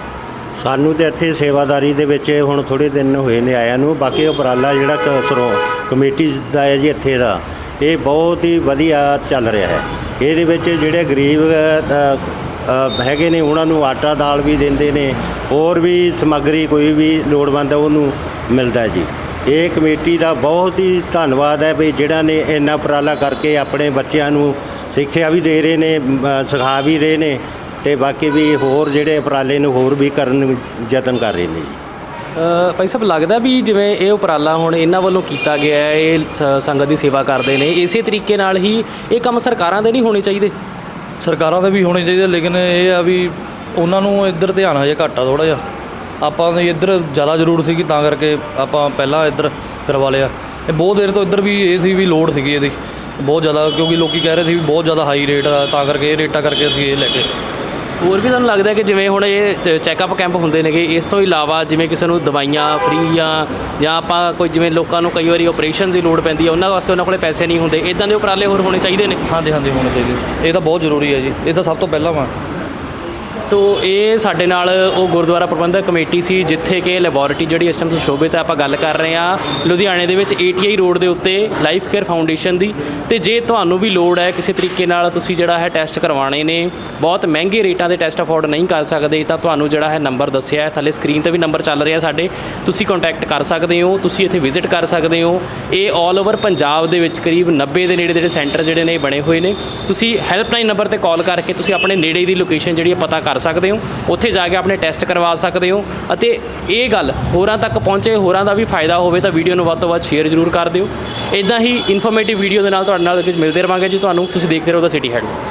ਸਾਨੂੰ ਤੇ ਇੱਥੇ ਸੇਵਾਦਾਰੀ ਦੇ ਵਿੱਚ ਹੁਣ ਥੋੜੇ ਦਿਨ ਹੋਏ ਨੇ ਆਇਆਂ ਨੂੰ, ਬਾਕੀ ਉਪਰਾਲਾ ਜਿਹੜਾ ਕ- ਸਰੋਂ ਕਮੇਟੀ ਦਾ ਹੈ ਜੀ ਇੱਥੇ ਦਾ, ਇਹ ਬਹੁਤ ਹੀ ਵਧੀਆ ਚੱਲ ਰਿਹਾ ਹੈ। ਇਹਦੇ ਵਿੱਚ ਜਿਹੜੇ ਗਰੀਬ ਹੈਗੇ ਨੇ, ਉਹਨਾਂ ਨੂੰ ਆਟਾ ਦਾਲ ਵੀ ਦਿੰਦੇ ਨੇ, ਹੋਰ ਵੀ ਸਮੱਗਰੀ ਕੋਈ ਵੀ ਲੋੜਵੰਦ ਉਹਨੂੰ ਮਿਲਦਾ ਜੀ। ਇਹ ਕਮੇਟੀ ਦਾ ਬਹੁਤ ਹੀ ਧੰਨਵਾਦ ਹੈ ਵੀ ਜਿਹੜਾ ਨੇ ਇੰਨਾ ਉਪਰਾਲਾ ਕਰਕੇ ਆਪਣੇ ਬੱਚਿਆਂ ਨੂੰ ਸਿੱਖਿਆ ਵੀ ਦੇ ਰਹੇ ਨੇ ਸਿਖਾ ਵੀ ਰਹੇ ਨੇ ਤੇ ਬਾਕੀ ਵੀ ਹੋਰ ਜਿਹੜੇ ਉਪਰਾਲੇ ਨੂੰ ਹੋਰ ਵੀ ਕਰਨ ਵਿੱਚ ਯਤਨ ਕਰ ਰਹੇ ਨੇ ਜੀ। ਅ, ਭਾਈ ਸਾਹਿਬ ਲੱਗਦਾ ਵੀ ਜਿਵੇਂ ਇਹ ਉਪਰਾਲਾ ਹੁਣ ਇਹਨਾਂ ਵੱਲੋਂ ਕੀਤਾ ਗਿਆ ਹੈ ਇਹ ਸ- ਸੰਗਤ ਦੀ ਸੇਵਾ ਕਰਦੇ ਨੇ ਇਸੇ ਤਰੀਕੇ ਨਾਲ ਹੀ ਇਹ ਕੰਮ ਸਰਕਾਰਾਂ ਦੇ ਨਹੀਂ ਹੋਣੇ ਚਾਹੀਦੇ? ਸਰਕਾਰਾਂ ਦੇ ਵੀ ਹੋਣੇ ਚਾਹੀਦੇ ਲੇਕਿਨ ਇਹ ਆ ਵੀ ਉਹਨਾਂ ਨੂੰ ਇੱਧਰ ਧਿਆਨ ਹਜੇ ਘੱਟ ਆ ਥੋੜਾ ਜਿਹਾ। ਆਪਾਂ ਨੂੰ ਇੱਧਰ ਜ਼ਿਆਦਾ ਜ਼ਰੂਰਤ ਸੀਗੀ ਤਾਂ ਕਰਕੇ ਆਪਾਂ ਪਹਿਲਾਂ ਇੱਧਰ ਕਰਵਾ ਲਿਆ। ਇਹ ਬਹੁਤ ਦੇਰ ਤੋਂ ਇੱਧਰ ਵੀ ਇਹ ਸੀ ਵੀ ਲੋਡ ਸੀਗੀ ਇਹਦੀ। ਬਹੁਤ ਜ਼ਿਆਦਾ ਕਿਉਂਕਿ ਲੋਕੀ ਕਹਿ ਰਹੇ ਸੀ ਵੀ ਬਹੁਤ ਜ਼ਿਆਦਾ ਹਾਈ ਰੇਟ ਆ ਤਾਂ ਕਰਕੇ ਇਹ ਰੇਟਾਂ ਕਰਕੇ ਅਸੀਂ ਇਹ ਲੈ ਕੇ ਹੋਰ ਵੀ ਤੁਹਾਨੂੰ ਲੱਗਦਾ ਕਿ ਜਿਵੇਂ ਹੁਣ ਇਹ ਚੈੱਕਅਪ ਕੈਂਪ ਹੁੰਦੇ ਨੇਗੇ, ਇਸ ਤੋਂ ਇਲਾਵਾ ਜਿਵੇਂ ਕਿਸੇ ਨੂੰ ਦਵਾਈਆਂ ਫ੍ਰੀ ਜਾਂ ਜਾਂ ਆਪਾਂ ਕੋਈ ਜਿਵੇਂ ਲੋਕਾਂ ਨੂੰ ਕਈ ਵਾਰੀ ਆਪਰੇਸ਼ਨ ਦੀ ਲੋੜ ਪੈਂਦੀ ਹੈ, ਉਹਨਾਂ ਵਾਸਤੇ ਉਹਨਾਂ ਕੋਲੇ ਪੈਸੇ ਨਹੀਂ ਹੁੰਦੇ ਇਦਾਂ ਦੇ ਉਪਰਾਲੇ ਹੋਰ ਹੋਣੇ ਚਾਹੀਦੇ ਨੇ? ਹਾਂਜੀ ਹਾਂਜੀ, ਹੋਣੇ ਚਾਹੀਦੇ। ਇਹ ਤਾਂ ਬਹੁਤ ਜ਼ਰੂਰੀ ਹੈ ਜੀ। ਇਹ ਤਾਂ ਸਭ ਤੋਂ ਪਹਿਲਾਂ ਵਾ। ਸੋ ਇਹ ਸਾਡੇ ਨਾਲ ਉਹ ਗੁਰਦੁਆਰਾ ਪ੍ਰਬੰਧਕ ਕਮੇਟੀ ਸੀ, ਜਿੱਥੇ ਕਿ ਲੈਬੋਰੇਟਰੀ ਜਿਹੜੀ ਇਸ ਟਾਈਮ ਸੁਸ਼ੋਭਿਤ ਹੈ, ਆਪਾਂ ਗੱਲ ਕਰ ਰਹੇ ਹਾਂ। ਲੁਧਿਆਣੇ ਦੇ ਵਿੱਚ ATI ਰੋਡ ਦੇ ਉੱਤੇ ਲਾਈਫ ਕੇਅਰ ਫਾਊਂਡੇਸ਼ਨ ਦੀ। ਤੇ ਜੇ ਤੁਹਾਨੂੰ ਵੀ ਲੋੜ ਹੈ ਕਿਸੇ ਤਰੀਕੇ ਨਾਲ ਤੁਸੀਂ ਜਿਹੜਾ ਹੈ ਟੈਸਟ ਕਰਵਾਉਣੇ ਨੇ, ਬਹੁਤ ਮਹਿੰਗੇ ਰੇਟਾਂ ਦੇ ਟੈਸਟ ਅਫੋਰਡ ਨਹੀਂ ਕਰ ਸਕਦੇ, ਤਾਂ ਤੁਹਾਨੂੰ ਜਿਹੜਾ ਹੈ ਨੰਬਰ ਦੱਸਿਆ ਹੈ। ਥੱਲੇ ਸਕਰੀਨ ਤੇ ਵੀ ਨੰਬਰ ਚੱਲ ਰਿਹਾ ਸਾਡੇ। ਤੁਸੀਂ ਕੰਟੈਕਟ ਕਰ ਸਕਦੇ ਹੋ, ਤੁਸੀਂ ਇੱਥੇ ਵਿਜ਼ਿਟ ਕਰ ਸਕਦੇ ਹੋ। ਇਹ 올 ਓਵਰ ਪੰਜਾਬ ਦੇ ਵਿੱਚ ਕਰੀਬ 90 ਦੇ ਨੇੜੇ ਜਿਹੜੇ ਸੈਂਟਰ ਜਿਹੜੇ ਨੇ ਬਣੇ ਹੋਏ ਨੇ। ਤੁਸੀਂ ਹੈਲਪਲਾਈਨ ਨੰਬਰ ਤੇ ਕਾਲ ਕਰਕੇ ਤੁਸੀਂ ਆਪਣੇ ਨੇੜੇ ਦੀ ਲੋਕੇਸ਼ਨ ਜਿਹੜੀ ਹੈ ਪਤਾ ਕਰ ਕਰ ਸਕਦੇ ਹੋ, ਉੱਥੇ ਜਾ ਕੇ ਆਪਣੇ ਟੈਸਟ ਕਰਵਾ ਸਕਦੇ ਹੋ ਅਤੇ ਇਹ ਗੱਲ ਹੋਰਾਂ ਤੱਕ ਪਹੁੰਚੇ, ਹੋਰਾਂ ਦਾ ਵੀ ਫਾਇਦਾ ਹੋਵੇ ਤਾਂ ਵੀਡੀਓ ਨੂੰ ਵੱਧ ਤੋਂ ਵੱਧ ਸ਼ੇਅਰ ਜ਼ਰੂਰ ਕਰ ਦਿਓ। ਇਦਾਂ ਹੀ ਇਨਫੋਰਮੇਟਿਵ ਵੀਡੀਓ ਦੇ ਨਾਲ ਤੁਹਾਡੇ ਨਾਲ ਮਿਲਦੇ ਰਵਾਂਗੇ ਜੀ ਤੁਹਾਨੂੰ, ਤੁਸੀਂ ਦੇਖਦੇ ਰਹੋ ਦਾ ਸਿਟੀ ਹੈਡਲਾਈਨਸ